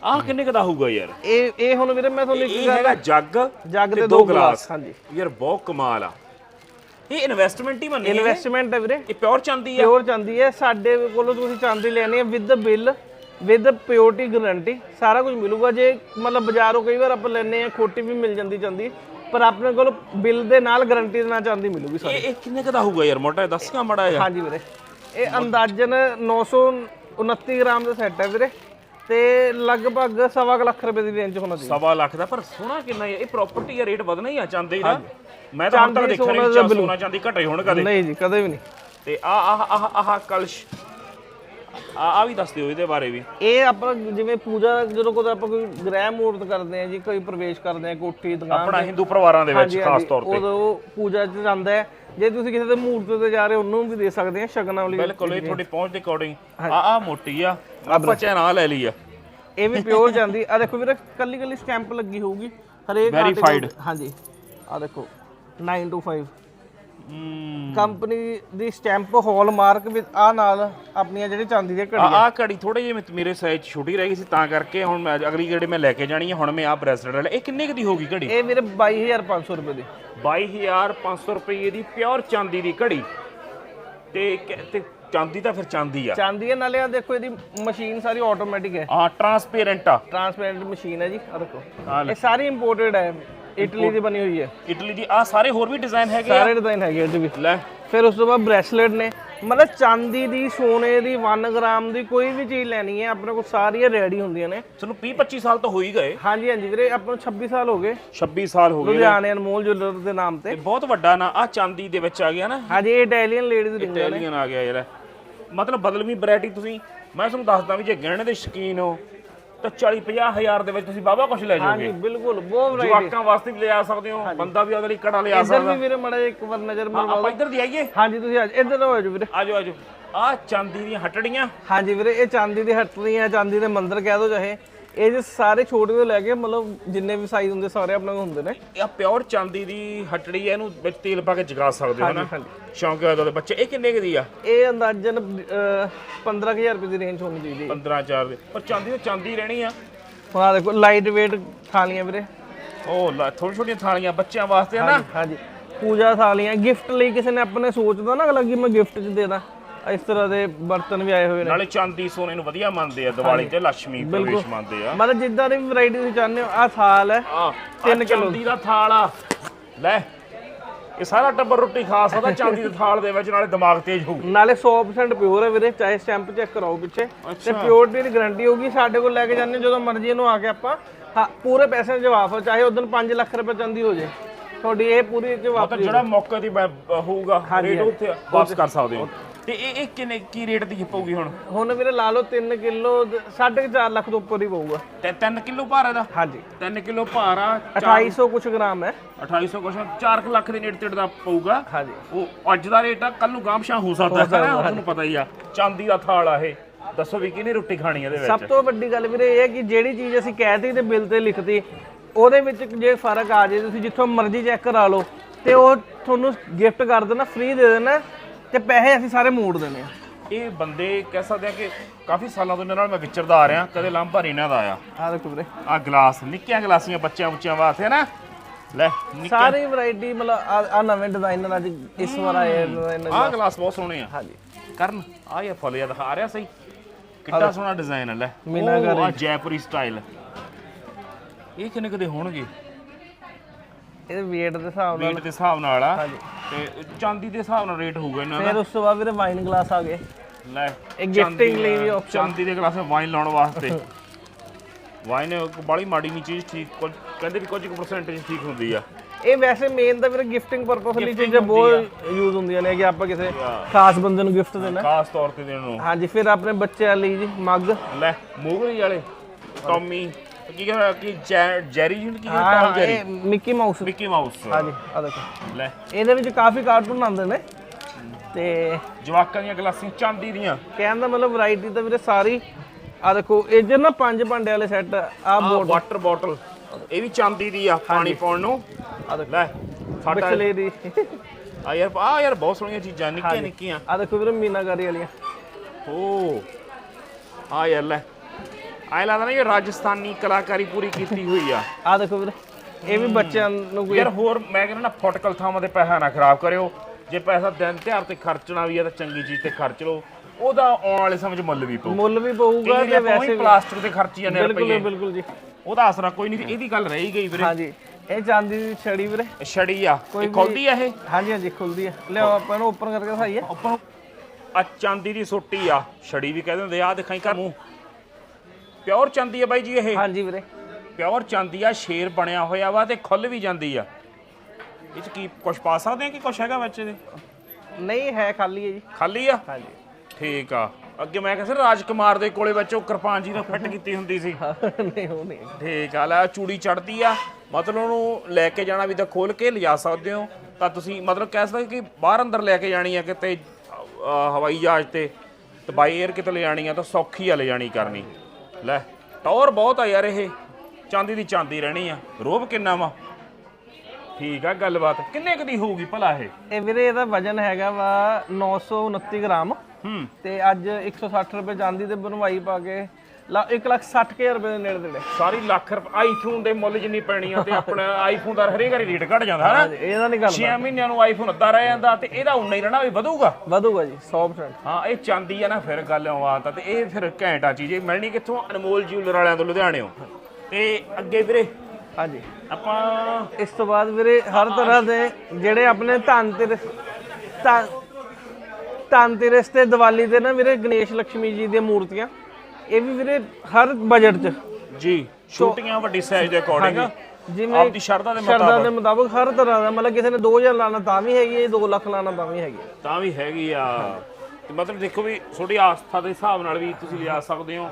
ਆ ਕਿੰਨੇ ਕੁ ਦਾ ਹੋਊਗਾ ਯਾਰ? ਇਹ ਇਹ ਹੁਣ ਵੀਰੇ ਮੈਂ ਤੁਹਾਨੂੰ ਇੱਕ ਇਹ ਹੈਗਾ ਜੱਗ ਜੱਗ ਤੇ ਦੇ ਗਲਾਸ। ਹਾਂਜੀ। ਯਾਰ ਬਹੁਤ ਕਮਾਲ ਆ। ਇਹ ਇਨਵੈਸਟਮੈਂਟ ਹੀ ਮੰਨੀ ਇਨਵੈਸਟਮੈਂਟ ਹੈ ਵੀਰੇ। ਇਹ ਪਿਓਰ ਚਾਂਦੀ ਆ। ਪਿਓਰ ਚਾਂਦੀ ਹੈ। ਸਾਡੇ ਕੋਲੋਂ ਤੁਸੀਂ ਚਾਂਦੀ ਲੈਣੀ ਹੈ with bill with purity guarantee ਸਾਰਾ ਕੁਝ ਮਿਲੂਗਾ। ਜੇ ਮਤਲਬ ਬਾਜ਼ਾਰੋਂ ਕਈ ਵਾਰ ਆਪਾਂ ਲੈਨੇ ਆ ਖੋਟੀ ਵੀ ਮਿਲ ਜਾਂਦੀ ਚਾਂਦੀ ਪਰ ਆਪਣੇ ਕੋਲ ਬਿੱਲ ਦੇ ਨਾਲ ਗਾਰੰਟੀ ਦੇ ਨਾਲ ਚਾਂਦੀ ਮਿਲੂਗੀ ਸਾਨੂੰ ਇਹ ਕਿੰਨੇ ਕੁ ਦਾ ਹੋਊਗਾ ਯਾਰ? ਮੋਟਾ ਦੱਸਿਆ ਮੜਾ ਯਾਰ ਹਾਂਜੀ ਵੀਰੇ। ਇਹ ਅੰਦਾਜ਼ਨ 929 ਗ੍ਰਾਮ ਦਾ ਸੈੱਟ ਹੈ ਵੀਰੇ। ਤੇ ਲਗਭਗ ਸਵਾ ਕੁ ਲੱਖ ਰੁਪਏ ਦੀ ਰੇਂਜ ਹੋਣਾ ਚਾਹੀਦਾ ਸਵਾ ਲੱਖ ਦਾ ਪਰ ਸੋਹਣਾ ਕਿੰਨਾ ਹੈ ਇਹ ਪ੍ਰਾਪਰਟੀ ਦਾ ਰੇਟ ਵਧਣਾ ਹੀ ਆ ਚਾਂਦੀ ਦਾ ਮੈਂ ਤਾਂ ਹੁਣ ਤੱਕ ਦੇਖਿਆ ਸੋਨਾ ਨਹੀਂ ਸੋਨਾ ਚਾਂਦੀ ਘਟੇ ਹੋਣ ਕਦੇ। ਨਹੀਂ ਜੀ ਕਦੇ ਵੀ ਨਹੀਂ। ਤੇ ਆ ਆਹ ਆਹ ਆਹ ਕਲਸ਼। ਆ ਆ ਵੀ ਦੱਸ ਦਿਓ ਇਹਦੇ ਬਾਰੇ ਵੀ। ਇਹ ਆਪਾਂ ਜਿਵੇਂ ਪੂਜਾ ਜਦੋਂ ਕੋਈ ਆਪਾਂ ਕੋਈ ਗ੍ਰਹਿ ਮੂਰਤ ਕਰਦੇ ਆ ਜੀ ਕੋਈ ਪ੍ਰਵੇਸ਼ ਕਰਦੇ ਆ ਕੋਠੀ ਦੁਕਾਨ ਆਪਣਾ ਹਿੰਦੂ ਪਰਿਵਾਰਾਂ ਦੇ ਵਿੱਚ ਖਾਸ ਤੌਰ ਤੇ। ਉਦੋਂ ਪੂਜਾ ਚ ਜਾਂਦਾ ਹੈ। ਜੇ ਤੁਸੀਂ ਕਿਸੇ ਦੇ ਮੂਰਤ ਤੇ ਜਾ ਰਹੇ ਉਹਨੂੰ ਵੀ ਦੇ ਸਕਦੇ ਆ ਸ਼ਗਨਾਂ ਵਾਲੀ ਬਿਲਕੁਲ ਇਹ ਤੁਹਾਡੀ ਪਹੁੰਚ ਦੇ ਅਕੋਰਡਿੰਗ ਆ ਆ ਮੋਟੀ ਆ ਆਪਾਂ ਚੈਨ ਲੈ ਲਈ ਆ। ਇਹ ਵੀ ਪਿਓਰ ਜਾਂਦੀ। ਆ ਦੇਖੋ ਵੀਰੇ ਕੱਲੀ ਕੱਲੀ ਸਟੈਂਪ ਲੱਗੀ ਹੋਊਗੀ। ਹਰੇਕ article- ਹਾਂਜੀ। ਆ ਦੇਖੋ 9 to 5 ਹਮ, ਕੰਪਨੀ ਦੀ ਸਟੈਂਪ ਹਾਲਮਾਰਕ ਵਿੱਚ ਆ ਨਾਲ ਆਪਣੀਆਂ ਜਿਹੜੀ ਚਾਂਦੀ ਦੀਆਂ ਘੜੀਆਂ। ਆ ਘੜੀ ਥੋੜੇ ਜਿਹੇ ਮੇਰੇ ਸਾਈਜ਼ ਛੋਟੀ ਰਹਿ ਗਈ ਸੀ ਤਾਂ ਕਰਕੇ ਹੁਣ ਮੈਂ ਅਗਲੀ ਜਿਹੜੀ ਮੈਂ ਲੈ ਕੇ ਜਾਣੀ ਹੈ ਹੁਣ ਮੈਂ ਆ ਬ੍ਰੈਸਲੇਟ ਲੈ ਇਹ ਕਿੰਨੇ ਕੁ ਦੀ ਹੋਗੀ ਘੜੀ? ਇਹ ਵੀਰੇ 22500 ਰੁਪਏ ਦੀ। 22500 ਰੁਪਏ ਦੀ ਪਿਓਰ ਚਾਂਦੀ ਦੀ ਘੜੀ। ਤੇ ਤੇ ਚਾਂਦੀ ਤਾਂ ਫਿਰ ਚਾਂਦੀ ਆ। ਚਾਂਦੀ ਹੈ ਨਾਲੇ ਆ ਦੇਖੋ ਇਹਦੀ ਮਸ਼ੀਨ ਸਾਰੀ ਆਟੋਮੈਟਿਕ ਹੈ। ਆ ਟਰਾਂਸਪੇਰੈਂਟ ਆ। ਟ੍ਰਾਂਸਪੇਰੈਂਟ ਮਸ਼ੀਨ ਹੈ ਜੀ ਆ ਦੇਖੋ। ਇਹ ਸਾਰੀ ਇੰਪੋਰਟਡ ਹੈ। ਇਟਲੀ ਦੀ ਬਣੀ ਹੋਈ ਹੈ। ਇਟਲੀ ਦੀ ਆ ਸਾਰੇ ਹੋਰ ਵੀ ਡਿਜ਼ਾਈਨ ਹੈਗੇ ਆ। ਸਾਰੇ ਡਿਜ਼ਾਈਨ ਹੈਗੇ ਇਹਦੇ ਵਿੱਚ। ਲੈ। ਫਿਰ ਉਸ ਤੋਂ ਬਾਅਦ ਬ੍ਰੈਸਲੇਟ ਨੇ। ਮਤਲਬ ਚਾਂਦੀ ਦੀ ਸੋਨੇ ਦੀ 1 ਗ੍ਰਾਮ ਦੀ ਕੋਈ ਵੀ ਚੀਜ਼ ਲੈਣੀ ਹੈ ਆਪਣੇ ਕੋਲ ਸਾਰੀਆਂ ਰੈਡੀ ਹੁੰਦੀਆਂ ਨੇ। ਚਲੋ 20 25 ਸਾਲ ਤਾਂ ਹੋ ਹੀ ਗਏ। ਹਾਂਜੀ ਹਾਂਜੀ ਵੀਰੇ ਆਪਾਂ ਨੂੰ 26 ਸਾਲ ਹੋ ਗਏ। 26 ਸਾਲ ਹੋ ਗਏ ਲੁਧਿਆਣੇ ਅਨਮੋਲ ਜੁਐਲਰ ਦੇ ਨਾਮ ਤੇ। ਤੇ ਬਹੁਤ ਵੱਡਾ ਨਾ ਆ ਚਾਂਦੀ ਦੇ ਵਿੱਚ ਆ ਗਿਆ ਨਾ। ਹਾਂਜੀ ਇਹ ਇਟਾਲੀਅਨ ਲੇਡੀਜ਼ ਰਿੰਗ ਨੇ ਇਟਾਲੀਅਨ ਆ ਗਿਆ ਯਾਰ। ਮਤਲਬ ਬਦਲਵੀਂ ਵੈਰਾਈਟੀ ਤੁਸੀਂ ਮੈਂ ਤੁਹਾਨੂੰ ਦੱਸਦਾ ਵੀ ਜੇ ਗਹਿਣੇ ਦੇ ਸ਼ਕੀਨ ਹੋ ਤਾਂ 40 50 ਹਜ਼ਾਰ ਦੇ ਵਿੱਚ ਤੁਸੀਂ ਬਾਬਾ ਕੁਝ ਲੈ ਜਾਓਗੇ। ਹਾਂਜੀ ਬਿਲਕੁਲ ਬਹੁਤ ਵੈਰਾਈਟੀ ਜਵਾਕਾਂ ਵਾਸਤੇ ਵੀ ਲਿਆ ਸਕਦੇ ਹੋ ਬੰਦਾ ਵੀ ਉਹਦੇ ਲਈ ਕੜਾ ਲਿਆ ਇੱਧਰ ਸਕਦਾ। ਵੀ ਵੀਰੇ ਮੜਾ ਇੱਕ ਵਾਰ ਨਜ਼ਰ ਮਾਰੋ ਆਪਾਂ ਇੱਧਰ ਦੀ ਆਈਏ। ਹਾਂਜੀ ਤੁਸੀਂ ਅੱਜ ਇੱਧਰ ਆਓ ਜੀ ਵੀਰੇ। ਆਜੋ ਆਜੋ। ਆ ਚਾਂਦੀ ਦੀਆਂ ਹਟੜੀਆਂ। ਹਾਂਜੀ ਵੀਰੇ ਇਹ ਚਾਂਦੀ ਦੀ ਹੱਟੜੀਆਂ ਚਾਂਦੀ ਦੇ ਮੰਦਿਰ ਕਹਿ ਦੋ ਚਾਹੇ। ਇਹ ਜੇ ਸਾਰੇ ਛੋਟੇ ਤੋਂ ਲੈ ਕੇ ਮਤਲਬ ਜਿੰਨੇ ਵੀ ਸਾਈਜ਼ ਹੁੰਦੇ ਸਾਰੇ ਆਪਣੇ ਕੋਲ ਹੁੰਦੇ ਨੇ। ਇਹ ਪਿਓਰ ਚਾਂਦੀ ਦੀ ਹਟੜੀ ਹੈ ਇਹਨੂੰ ਵਿੱਚ ਤੇਲ ਪਾ ਕੇ ਜਗਾ ਸਕਦੇ ਹੋ ਨਾ। ਸ਼ੌਂਕ ਹੈ ਉਹਦੇ ਬੱਚੇ। ਇਹ ਕਿੰਨੇ ਕੁ ਦੀ ਆ? ਇਹ ਅੰਦਾਜ਼ਨ 15000 ਰੁਪਏ ਦੀ ਰੇਂਜ ਹੋਣੀ ਚਾਹੀਦੀ ਹੈ। 15 ਚਾਰ ਦੇ। ਪਰ ਚਾਂਦੀ ਤਾਂ ਚਾਂਦੀ ਰਹਿਣੀ ਆ। ਹੁਣ ਆਹ ਦੇਖੋ ਲਾਈਟ weight ਥਾਲੀਆਂ ਵੀਰੇ। ਉਹ ਥੋੜੀ ਛੋਟੀਆਂ ਥਾਲੀਆਂ ਬੱਚਿਆਂ ਵਾਸਤੇ ਆ ਨਾ ਹਾਂਜੀ। ਪੂਜਾ ਥਾਲੀਆਂ ਗਿਫਟ ਲਈ ਕਿਸੇ ਨੇ ਆਪਣੇ ਸੋਚਦਾ ਨਾ ਅਗਲਾ ਕਿ ਮੈਂ ਗਿਫਟ 'ਚ ਦੇ ਦਾਂ। ਇਸ ਤਰ੍ਹਾਂ ਦੇ ਬਰਤਨ ਵੀ ਆਏ ਹੋਏ ਨੇ। ਨਾਲੇ ਚਾਂਦੀ ਸੋਨੇ ਨੂੰ ਵਧੀਆ ਮੰਨਦੇ ਆ ਦੀਵਾਲੀ ਤੇ ਲక్ష్ਮੀ ਪ੍ਰਵੇਸ਼ ਮੰਨਦੇ ਆ। ਮਤਲਬ ਜਿੱਦਾਂ ਦੀ ਵੈਰਾਈਟੀ ਤੁਸੀਂ ਚਾਹੁੰਦੇ ਹੋ ਆਹ ਥਾਲ ਹੈ ਆ 3 ਚਾਂਦੀ ਦਾ ਥਾਲ ਆ। ਲੈ ਇਹ ਸਾਰਾ ਟੱਬਰ ਰੋਟੀ ਖਾ ਸਕਦਾ ਚਾਂਦੀ ਦੇ ਥਾਲ ਦੇ ਵਿੱਚ ਨਾਲੇ ਦਿਮਾਗ ਤੇਜ਼ ਹੋਊ। ਨਾਲੇ 100% ਪਿਓਰ ਹੈ ਵੀਰੇ ਚਾਹੇ ਸਟੈਂਪ ਚੈੱਕ ਕਰਾਓ ਪਿੱਛੇ। ਤੇ ਪਿਓਰਟੀ ਦੀ ਗਾਰੰਟੀ ਹੋਊਗੀ ਸਾਡੇ ਕੋਲ ਲੈ ਕੇ ਜਾਂਦੇ ਜਦੋਂ ਮਰਜ਼ੀ ਇਹਨੂੰ ਆ ਕੇ ਆਪਾਂ ਪੂਰੇ ਪੈਸੇ ਦਾ ਜਵਾਬ ਚਾਹੇ ਉਦੋਂ 5 ਲੱਖ ਰੁਪਏ ਚਾਂਦੀ ਹੋ ਜੇ। ਤੁਹਾਡੀ ਇਹ ਪੂਰੀ ਜਵਾਬ ਜਿਹੜਾ ਮੌਕੇ ਦੀ ਹੋਊਗਾ ਰੇਟ ਉੱਥੇ ਵਾਪਸ ਕਰ ਸਕਦੇ ਹੋ। ਤੇ ਇਹ ਇਹ ਕਿੰਨੇ ਕੀ ਰੇਟ ਦੀ ਪਊਗੀ ਹੁਣ? ਹੁਣ ਵੀਰੇ ਲਾ ਲਓ 3 ਕਿਲੋ 4.5 ਲੱਖ ਤੋਂ ਉੱਪਰ ਹੀ ਪਊਗਾ। ਤੇ 3 ਕਿਲੋ ਭਾਰ ਇਹਦਾ? ਹਾਂਜੀ। 3 ਕਿਲੋ ਭਾਰ ਆ 2800 ਕੁਛ ਗ੍ਰਾਮ ਹੈ। 2800 ਕੁਛ 4 ਲੱਖ ਦੇ ਨੇੜੇ ਤੇੜੇ ਦਾ ਪਊਗਾ। ਹਾਂਜੀ। ਉਹ ਅੱਜ ਦਾ ਰੇਟ ਆ ਕੱਲ ਨੂੰ ਗਾਮਸ਼ਾ ਹੋ ਸਕਦਾ ਹੈ ਤੁਹਾਨੂੰ ਪਤਾ ਹੀ ਆ ਚਾਂਦੀ ਦਾ ਥਾਲ ਆ ਇਹ। ਦੱਸੋ ਵੀ ਕਿਹਨੇ ਰੋਟੀ ਖਾਣੀ ਇਹਦੇ ਸਭ ਵਿੱਚ ਤੋਂ ਵੱਡੀ ਗੱਲ ਵੀਰੇ ਇਹ ਹੈ ਕਿ ਜਿਹੜੀ ਚੀਜ਼ ਅਸੀਂ ਕਹਿਤੀ ਤੇ ਬਿੱਲ ਤੇ ਲਿਖਤੀ ਉਹਦੇ ਵਿੱਚ ਜੇ ਫ਼ਰਕ ਆ ਜੇ ਤੁਸੀਂ ਜਿੱਥੋਂ ਮਰਜ਼ੀ ਚੈੱਕ ਕਰਾ ਲਓ ਤੇ ਉਹ ਤੁਹਾਨੂੰ ਗਿਫਟ ਕਰ ਦੇਣਾ ਫ੍ਰੀ ਦੇ ਦੇਣਾ ਤੇ ਪੈਸੇ ਅਸੀਂ ਸਾਰੇ ਮੋੜ ਦੇਣੇ ਆ। ਇਹ ਬੰਦੇ ਕਹਿ ਸਕਦੇ ਆ ਕਿ ਕਾਫੀ ਸਾਲਾਂ ਤੋਂ ਇਹਨਾਂ ਨਾਲ ਮੈਂ ਵਿਚਰਦਾ ਆ ਰਿਹਾ ਕਦੇ ਲਾਂਭਾ ਨਹੀਂ ਇਹਨਾਂ ਦਾ ਆਇਆ। ਆਹ ਦੇਖੋ ਵੀਰੇ। ਆ ਗਲਾਸ ਨਿੱਕੀਆਂ ਗਲਾਸੀਆਂ ਬੱਚਿਆਂ ਬੱਚਿਆਂ ਵਾਸਤੇ ਹੈ ਨਾ। ਲੈ ਸਾਰੀ ਵੈਰਾਈਟੀ ਮਤਲਬ ਆ ਨਵੇਂ ਡਿਜ਼ਾਈਨਰ ਅੱਜ ਇਸ ਵਾਰ ਆਏ ਡਿਜ਼ਾਈਨਰ ਆਹ ਗਲਾਸ ਬਹੁਤ ਸੋਹਣੇ ਆ। ਹਾਂਜੀ। ਕਰਨ ਆ ਇਹ ਫੁੱਲ ਜਿਹਾ ਦਿਖਾ ਰਿਹਾ ਸਹੀ। ਕਿੱਡਾ ਸੋਹਣਾ ਡਿਜ਼ਾਈਨ ਹੈ ਲੈ। ਉਹ ਆ ਜੈਪੁਰੀ ਸਟਾਈਲ ਇਹ ਕਿੰਨੇ ਕਦੇ ਹੋਣਗੇ? ਇਹਦੇ weight ਦੇ ਹਿਸਾਬ ਨਾਲ weight ਦੇ ਹਿਸਾਬ ਨਾਲ ਆ। ਤੇ ਚਾਂਦੀ ਦੇ ਹਿਸਾਬ ਨਾਲ ਰੇਟ ਹੋਊਗਾ ਇਹਨਾਂ ਦਾ। ਫਿਰ ਉਸ ਤੋਂ ਬਾਅਦ ਵੀਰੇ ਵਾਈਨ ਗਲਾਸ ਆ ਗਏ। ਲੈ ਇਹ ਗਿਫਟਿੰਗ ਲਈ ਵੀ option ਚਾਂਦੀ ਦੇ ਗਲਾਸ ਵਾਈਨ ਲਾਉਣ ਵਾਸਤੇ। ਵਾਈਨ ਬਾਲੀ ਮਾੜੀ ਨਹੀਂ ਚੀਜ਼ ਠੀਕ ਕੁਝ ਕਹਿੰਦੇ ਵੀ ਕੁਝ ਕੁ ਪਰਸੈਂਟੇਜ ਠੀਕ ਹੁੰਦੀ ਆ। ਇਹ ਵੈਸੇ ਮੇਨ ਤਾਂ ਵੀਰੇ ਗਿਫਟਿੰਗ ਪਰਪਸ ਲਈ ਚੀਜ਼ਾਂ ਬਹੁਤ ਯੂਜ਼ ਹੁੰਦੀਆਂ ਨੇ ਕਿ ਆਪਾਂ ਕਿਸੇ ਖਾਸ ਬੰਦੇ ਨੂੰ ਗਿਫਟ ਦੇਣਾ। ਖਾਸ ਤੌਰ ਤੇ ਦੇਣ ਨੂੰ। ਹਾਂਜੀ ਫਿਰ ਆਪਣੇ ਬੱਚਿਆਂ ਲਈ ਜੀ ਮੱਗ ਲੈ ਮੂਗਲੀ ਵਾਲੇ ਟੌਮੀ ਕੀ ਕਹਿੰਦਾ ਕਿ ਜੈ- ਜੈਰੀ ਜੁਨ ਕੀ ਕਹਿੰਦਾ ਹਾਂ ਟੌਮ ਜੈਰੀ? ਇਹ ਮਿੱਕੀ ਮਾਊਸ। Mickey mouse. ਹਾਂਜੀ ਆ ਦੇਖੋ। ਲੈ। ਇਹਦੇ ਵਿੱਚ ਕਾਫੀ ਕਾਰਟੂਨ ਆਉਂਦੇ ਨੇ। ਤੇ ਜਵਾਕਾਂ ਦੀਆਂ ਗਲਾਸੀਆਂ ਚਾਂਦੀ ਦੀਆਂ। ਕਹਿਣ ਦਾ ਮਤਲਬ ਵੈਰਾਈਟੀ ਤਾਂ ਵੀਰੇ ਸਾਰੀ ਆ ਦੇਖੋ ਇਹ ਜੇ ਨਾ ਪੰਜ ਭਾਂਡੇ ਵਾਲੇ ਸੈੱਟ ਆ ਬੋਟ ਵਾਟਰ ਬੋਟਲ ਇਹ ਵੀ ਚਾਂਦੀ ਦੀ ਆ ਪਾਣੀ ਪਾਉਣ ਨੂੰ। ਆ ਦੇਖੋ ਲੈ ਸਾਡਾ ਬਿਸਲੇ ਦੀ। ਆ ਯਾਰ ਆ ਯਾਰ ਬਹੁਤ ਸੋਹਣੀਆਂ ਚੀਜ਼ਾਂ ਨਿੱਕੀਆਂ ਨਿੱਕੀਆਂ। ਆ ਦੇਖੋ ਵੀਰੇ ਮੀਨਾਕਾਰੀ ਵਾਲੀਆਂ। ਓ ਆ ਯਾਰ ਲੈ। ਆਏ ਲੱਗਦਾ ਨਾ ਇਹ ਰਾਜਸਥਾਨੀ ਕਲਾਕਾਰੀ ਪੂਰੀ ਕੀਤੀ ਹੋਈ ਆ। ਆ ਦੇਖੋ ਵੀਰੇ ਇਹ ਵੀ ਬੱਚਿਆਂ ਨੂੰ ਕੋਈ ਯਾਰ ਹੋਰ ਮੈਂ ਕਹਿੰਦਾ ਨਾ ਫੁੱਟਕਲ ਥਾਵਾਂ ਤੇ ਪੈਸਾ ਨਾ ਖਰਾਬ ਕਰਿਓ। ਜੇ ਪੈਸਾ ਦਿਨ ਤਿਉਹਾਰ ਤੇ ਖਰਚਣਾ ਵੀ ਆ ਤਾਂ ਚੰਗੀ ਚੀਜ਼ ਤੇ ਖਰਚ ਲਓ। ਉਹਦਾ ਆਉਣ ਵਾਲੇ ਸਮੇਂ 'ਚ ਮੁੱਲ ਵੀ ਪਊ। ਮੁੱਲ ਵੀ ਪਊਗਾ ਤੇ ਵੈਸੇ ਵੀ ਪਲਾਸਟਿਕ ਤੇ ਖਰਚੀ ਜਾਂਦੇ ਬਿਲਕੁਲ ਰੁਪਏ ਬਿਲਕੁਲ ਜੀ। ਉਹਦਾ ਆਸਰਾ ਕੋਈ ਨਹੀਂ ਇਹਦੀ ਗੱਲ ਰਹੀ ਗਈ ਵੀਰੇ। ਹਾਂਜੀ ਇਹ ਚਾਂਦੀ ਦੀ ਛੜੀ ਵੀਰੇ। ਛੜੀ ਆ। ਇਹ ਖੁੱਲਦੀ ਆ ਇਹ? ਹਾਂਜੀ ਹਾਂਜੀ ਖੁੱਲਦੀ ਹੈ ਲਿਆਓ ਆਪਾਂ ਇਹਨੂੰ ਓਪਨ ਕਰਕੇ ਦਿਖਾਈਏ। ਆਪਾਂ ਆ ਚਾਂਦੀ ਦੀ ਸੋਟੀ ਆ। ਛੜੀ ਵੀ ਕਹਿੰਦੇ ਹੁੰਦੇ ਆ ਦਿਖਾਈ ਕਰ ਮੂੰਹ ਪਿਓਰ ਚਾਂਦੀ ਆ ਬਾਈ ਜੀ ਇਹ? ਹਾਂਜੀ ਵੀਰੇ। ਪਿਓਰ ਚਾਂਦੀ ਆ ਸ਼ੇਰ ਬਣਿਆ ਹੋਇਆ ਵਾ ਤੇ ਖੁੱਲ ਵੀ ਜਾਂਦੀ ਆ। ਇਹ ਚ ਕੀ ਕੁਛ ਪਾ ਸਕਦੇ ਆ ਕਿ ਕੁਛ ਹੈਗਾ ਵਿੱਚ ਇਹਦੇ? ਨਹੀਂ ਹੈ ਖਾਲੀ ਹੈ ਜੀ। ਖਾਲੀ ਆ? ਹਾਂਜੀ। ਠੀਕ ਆ। ਅੱਗੇ ਮੈਂ ਕਹਿੰਦਾ ਰਾਜਕੁਮਾਰ ਦੇ ਕੋਲੇ ਵਿੱਚ ਉਹ ਕਿਰਪਾਨ ਜੀ ਨਾਲ ਫਿੱਟ ਕੀਤੀ ਹੁੰਦੀ ਸੀ। ਨਹੀਂ ਉਹ ਨਹੀਂ। ਠੀਕ ਆ ਲੈ ਚੂੜੀ ਚੜਦੀ ਆ। ਮਤਲਬ ਉਹਨੂੰ ਲੈ ਕੇ ਜਾਣਾ ਵੀ ਤਾਂ ਖੋਲ ਕੇ ਲਿਜਾ ਸਕਦੇ ਹੋ। ਤਾਂ ਤੁਸੀਂ ਮਤਲਬ ਕਹਿ ਸਕਦੇ ਕਿ ਬਾਹਰ ਅੰਦਰ ਲੈ ਕੇ ਜਾਣੀ ਆ ਕਿਤੇ ਹਵਾਈ ਜਹਾਜ਼ ਤੇ। ਤੇ ਬਾਈ 에ਅਰ ਕਿਤੇ ਲੈ ਜਾਣੀ ਆ ਤਾਂ ਸੌਖੀ ਆ ਲੈ ਜਾਣੀ ਕਰਨੀ। ਲੈ ਟੌਰ ਬਹੁਤ ਆ ਯਾਰ ਇਹ। ਚਾਂਦੀ ਦੀ ਚਾਂਦੀ ਰਹਿਣੀ ਆ। ਰੋਬ ਕਿੰਨਾ ਵਾ? ਠੀਕ ਆ ਗੱਲਬਾਤ। ਕਿੰਨੇ ਕੁ ਦੀ ਹੋਊਗੀ ਭਲਾ ਇਹ? ਇਹ ਵੀਰੇ ਇਹਦਾ ਵਜਨ ਹੈਗਾ ਵਾ 929 ਗ੍ਰਾਮ। ਹੂੰ। ਤੇ ਅੱਜ 160 ਰੁਪਏ ਚਾਂਦੀ ਦੇ ਬਣਵਾਈ ਪਾ ਕੇ 1 ਲੱਖ 60 ਹਜ਼ਾਰ ਰੁਪਏ ਦੇ ਨੇੜੇ ਤੇੜੇ ਸਾਰੀ ਲੱਖ ਰੁਪਏ ਆਈਫੋਨ ਦੇ ਮੁੱਲ ਜਿੰਨੀ ਪੈਣੀ ਆ ਤੇ ਆਪਣਾ ਆਈਫੋਨ ਦਾ ਹਰੇਕ ਵਾਰੀ ਰੇਟ ਘਟ ਜਾਂਦਾ ਹੈ ਨਾ ਇਹਦਾ ਨਹੀਂ ਗੱਲ 6 ਮਹੀਨਿਆਂ ਨੂੰ ਆਈਫੋਨ ਅੱਧਾ ਰਹਿ ਜਾਂਦਾ ਤੇ ਇਹਦਾ ਉਨਾ ਹੀ ਰਹਿਣਾ ਵੀ ਵਧੂਗਾ? ਵਧੂਗਾ ਜੀ 100% ਹਾਂ ਇਹ ਚਾਂਦੀ ਆ ਨਾ ਫਿਰ ਗੱਲ ਆਵਾਂ ਤਾਂ ਤੇ ਇਹ ਫਿਰ ਘੈਂਟ ਆ ਚੀਜ਼ ਇਹ ਮਿਲਣੀ ਕਿੱਥੋਂ? ਅਨਮੋਲ ਜਿਊਲਰ ਵਾਲਿਆਂ ਤੋਂ ਲੁਧਿਆਣਿਓਂ ਤੇ ਅੱਗੇ ਵੀਰੇ ਹਾਂਜੀ। ਆਪਾਂ ਇਸ ਤੋਂ ਬਾਅਦ ਵੀਰੇ ਹਰ ਤਰ੍ਹਾਂ ਦੇ ਜਿਹੜੇ ਆਪਣੇ ਧਨ ਤੇ ਧਨ ਤੇ ਦੀਵਾਲੀ ਤੇ ਨਾ ਵੀਰੇ ਗਣੇਸ਼ ਲక్ష్ਮੀ ਜੀ ਦੀਆਂ ਮੂਰਤੀਆਂ। ਇਹ ਵੀ ਵੀਰੇ ਹਰ ਬਜਟ 'ਚ। ਜੀ ਛੋਟੀਆਂ ਵੱਡੀ ਸਾਈਜ਼ ਦੇ ਅਕੋਰਡਿੰਗ ਜਿਵੇਂ ਆਪਦੀ ਸ਼ਰਧਾ ਦੇ ਮੁਤਾਬਕ। ਦੇ ਮੁਤਾਬਕ ਹਰ ਤਰ੍ਹਾਂ ਦਾ ਮਤਲਬ ਕਿਸੇ ਨੇ 2000 ਲਾਣਾ ਤਾਂ ਵੀ ਹੈਗੀ ਹੈ 2 ਲੱਖ ਲਾਣਾ ਤਾਂ ਵੀ ਹੈਗੀ ਤਾਂ ਵੀ ਹੈਗੀ ਆ। ਤੇ ਮਤਲਬ ਦੇਖੋ ਵੀ ਤੁਹਾਡੀ ਆਸਥਾ ਦੇ ਹਿਸਾਬ ਨਾਲ ਵੀ ਤੁਸੀਂ ਲਿਆ ਸਕਦੇ ਹੋ।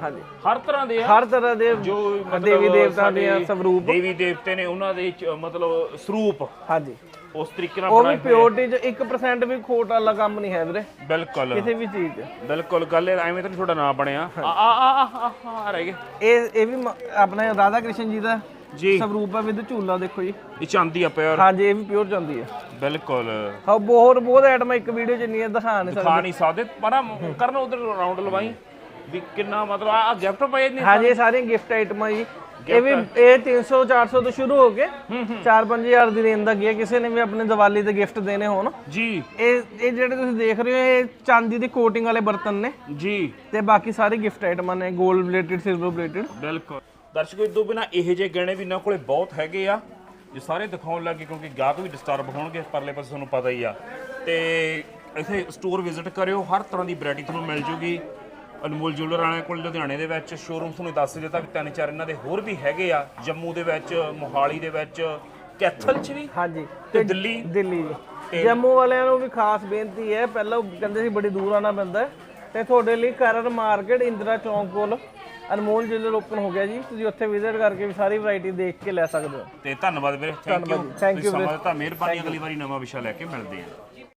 ਹਰ ਤਰ੍ਹਾਂ ਦੇ ਹਰ ਤਰ੍ਹਾਂ ਦੇ ਜੋ ਦੇਵੀ ਦੇਵਤਾ ਦੇ ਸਰੂਪ। ਦੇਵੀ ਦੇਵਤੇ ਨੇ ਉਹਨਾਂ ਦੇ ਮਤਲਬ ਸਰੂਪ। ਹਾਂਜੀ। ਉਸ ਤਰੀਕੇ ਨਾਲ ਉਹ ਵੀ ਬਣਾਏ ਹੋਏ ਪਿਓਰਟੀ 'ਚ 1% ਵੀ ਖੋਟ ਵਾਲਾ ਕੰਮ ਨਹੀਂ ਹੈ ਵੀਰੇ। ਆ। ਬਿਲਕੁਲ। ਕਿਸੇ ਵੀ ਚੀਜ਼ 'ਚ। ਬਿਲਕੁਲ ਗੱਲ ਇਹ ਐਵੇਂ ਤਾਂ ਨੀ ਤੁਹਾਡਾ ਨਾਮ ਬਣਿਆ। ਆ ਆ ਆ ਆ ਆ ਰਹਿ ਗਏ। ਇਹ ਇਹ ਵੀ ਮ- ਆਪਣੇ ਰਾਧਾ ਕ੍ਰਿਸ਼ਨ ਜੀ ਦਾ ਜੀ। ਸਰੂਪ ਹੈ ਵਿਦ ਝੂਲਾ ਦੇਖੋ ਜੀ। ਇਹ ਚਾਂਦੀ ਆ ਪਿਓਰ ਹਾਂਜੀ ਇਹ ਵੀ ਪਿਓਰ ਜਾਂਦੀ ਹੈ ਬਿਲਕੁਲ। ਹਾਂ ਬਹੁਤ ਬਹੁਤ ਆਈਟਮਾਂ ਇੱਕ ਵੀਡੀਓ 'ਚ ਨਹੀਂ ਹੈ ਦਿਖਾ ਨਹੀਂ ਸਕਦੇ। ਖਾ ਨਹੀਂ ਸਕਦੇ ਪਰ ਆ ਕਰਨ ਉਧਰ ਰਾਉਂਡ ਲਵਾਈ। ਵੀ ਕਿੰਨਾ ਮਤਲਬ ਆ ਗਿਫਟ ਪਏ ਨੇ ਹਾਂਜੀ ਇਹ ਸਾਰੀਆਂ ਗਿਫਟ ਆਈਟਮਾਂ ਜੀ। ਇਹ ਵੀ ਇਹ 300 400 ਤੋਂ ਸ਼ੁਰੂ ਹੋ ਕੇ 4-5000 ਦੀ ਰੇਂਜ ਤੱਕ ਹੈ ਕਿਸੇ ਨੇ ਵੀ ਆਪਣੇ ਦੀਵਾਲੀ ਦੇ ਗਿਫਟ ਦੇਣੇ ਹੋਣ ਜੀ। ਇਹ ਇਹ ਜਿਹੜੇ ਤੁਸੀਂ ਦੇਖ ਰਹੇ ਹੋ ਇਹ ਚਾਂਦੀ ਦੀ ਕੋਟਿੰਗ ਵਾਲੇ ਬਰਤਨ ਨੇ। ਜੀ। ਤੇ ਬਾਕੀ ਸਾਰੇ ਗਿਫਟ ਆਈਟਮਾਂ ਨੇ 골ਡ ਰਿਲੇਟਡ ਸਿਲਵਰ ਰਿਲੇਟਡ ਬਿਲਕੁਲ। ਦਰਸ਼ਕੋ ਇਸ ਤੋਂ ਬਿਨਾ ਇਹੋ ਜਿਹੇ ਗਹਿਣੇ ਵੀ ਇਹਨਾਂ ਕੋਲੇ ਬਹੁਤ ਹੈਗੇ ਆ। ਜੇ ਸਾਰੇ ਦਿਖਾਉਣ ਲੱਗੇ ਕਿਉਂਕਿ ਗਾਹਕ ਵੀ ਡਿਸਟਰਬ ਹੋਣਗੇ ਪਰਲੇ ਪਾਸੇ ਤੁਹਾਨੂੰ ਪਤਾ ਹੀ ਆ। ਤੇ ਇੱਥੇ ਸਟੋਰ ਵਿਜ਼ਿਟ ਕਰਿਓ ਹਰ ਤਰ੍ਹਾਂ ਦੀ ਵੈਰਾਈਟੀ ਤੁਹਾਨੂੰ ਮਿਲ ਜੂਗੀ। ਅਨਮੋਲ ਜੁਐਲਰ ਵਾਲਿਆਂ ਕੋਲ ਲੁਧਿਆਣੇ ਦੇ ਵਿੱਚ ਸ਼ੋਰੂਮ ਤੁਹਾਨੂੰ ਦੱਸ ਦਿੱਤਾ ਵੀ ਤਿੰਨ ਚਾਰ ਇਹਨਾਂ ਦੇ ਹੋਰ ਵੀ ਹੈਗੇ ਆ। ਜੰਮੂ ਦੇ ਵਿੱਚ ਮੋਹਾਲੀ ਦੇ ਵਿੱਚ ਕੈਥਲ 'ਚ ਵੀ ਹਾਂਜੀ। ਤੇ ਦਿੱਲੀ? ਦਿੱਲੀ। ਜੀ ਜੰਮੂ ਵਾਲਿਆਂ ਨੂੰ ਵੀ ਖਾਸ ਬੇਨਤੀ ਹੈ ਪਹਿਲਾਂ ਉਹ ਕਹਿੰਦੇ ਸੀ ਬੜੀ ਦੂਰ ਆਣਾ ਪੈਂਦਾ ਹੈ, ਤੇ ਤੁਹਾਡੇ ਲਈ ਕਰਰ ਮਾਰਕੀਟ ਇੰਦਰਾ ਚੌਂਕ ਕੋਲ ਅਨਮੋਲ ਜਿਲਰ ਓਪਨ ਹੋ ਗਿਆ ਜੀ। ਤੁਸੀਂ ਉੱਥੇ ਵਿਜ਼ਿਟ ਕਰਕੇ ਵੀ ਸਾਰੀ ਵੈਰਾਈਟੀ ਦੇਖ ਕੇ ਲੈ ਸਕਦੇ ਹੋ। ਤੇ ਧੰਨਵਾਦ ਵੀਰੇ ਥੈਂਕ ਯੂ thank you ਵੀਰੇ। ਸਮਾਂ ਦਿੱਤਾ ਮਿਹਰਬਾਨੀ ਅਗਲੀ ਵਾਰੀ ਨਵਾਂ ਵਿਸ਼ਾ ਲੈ ਕੇ ਮਿਲਦੇ ਹਾਂ।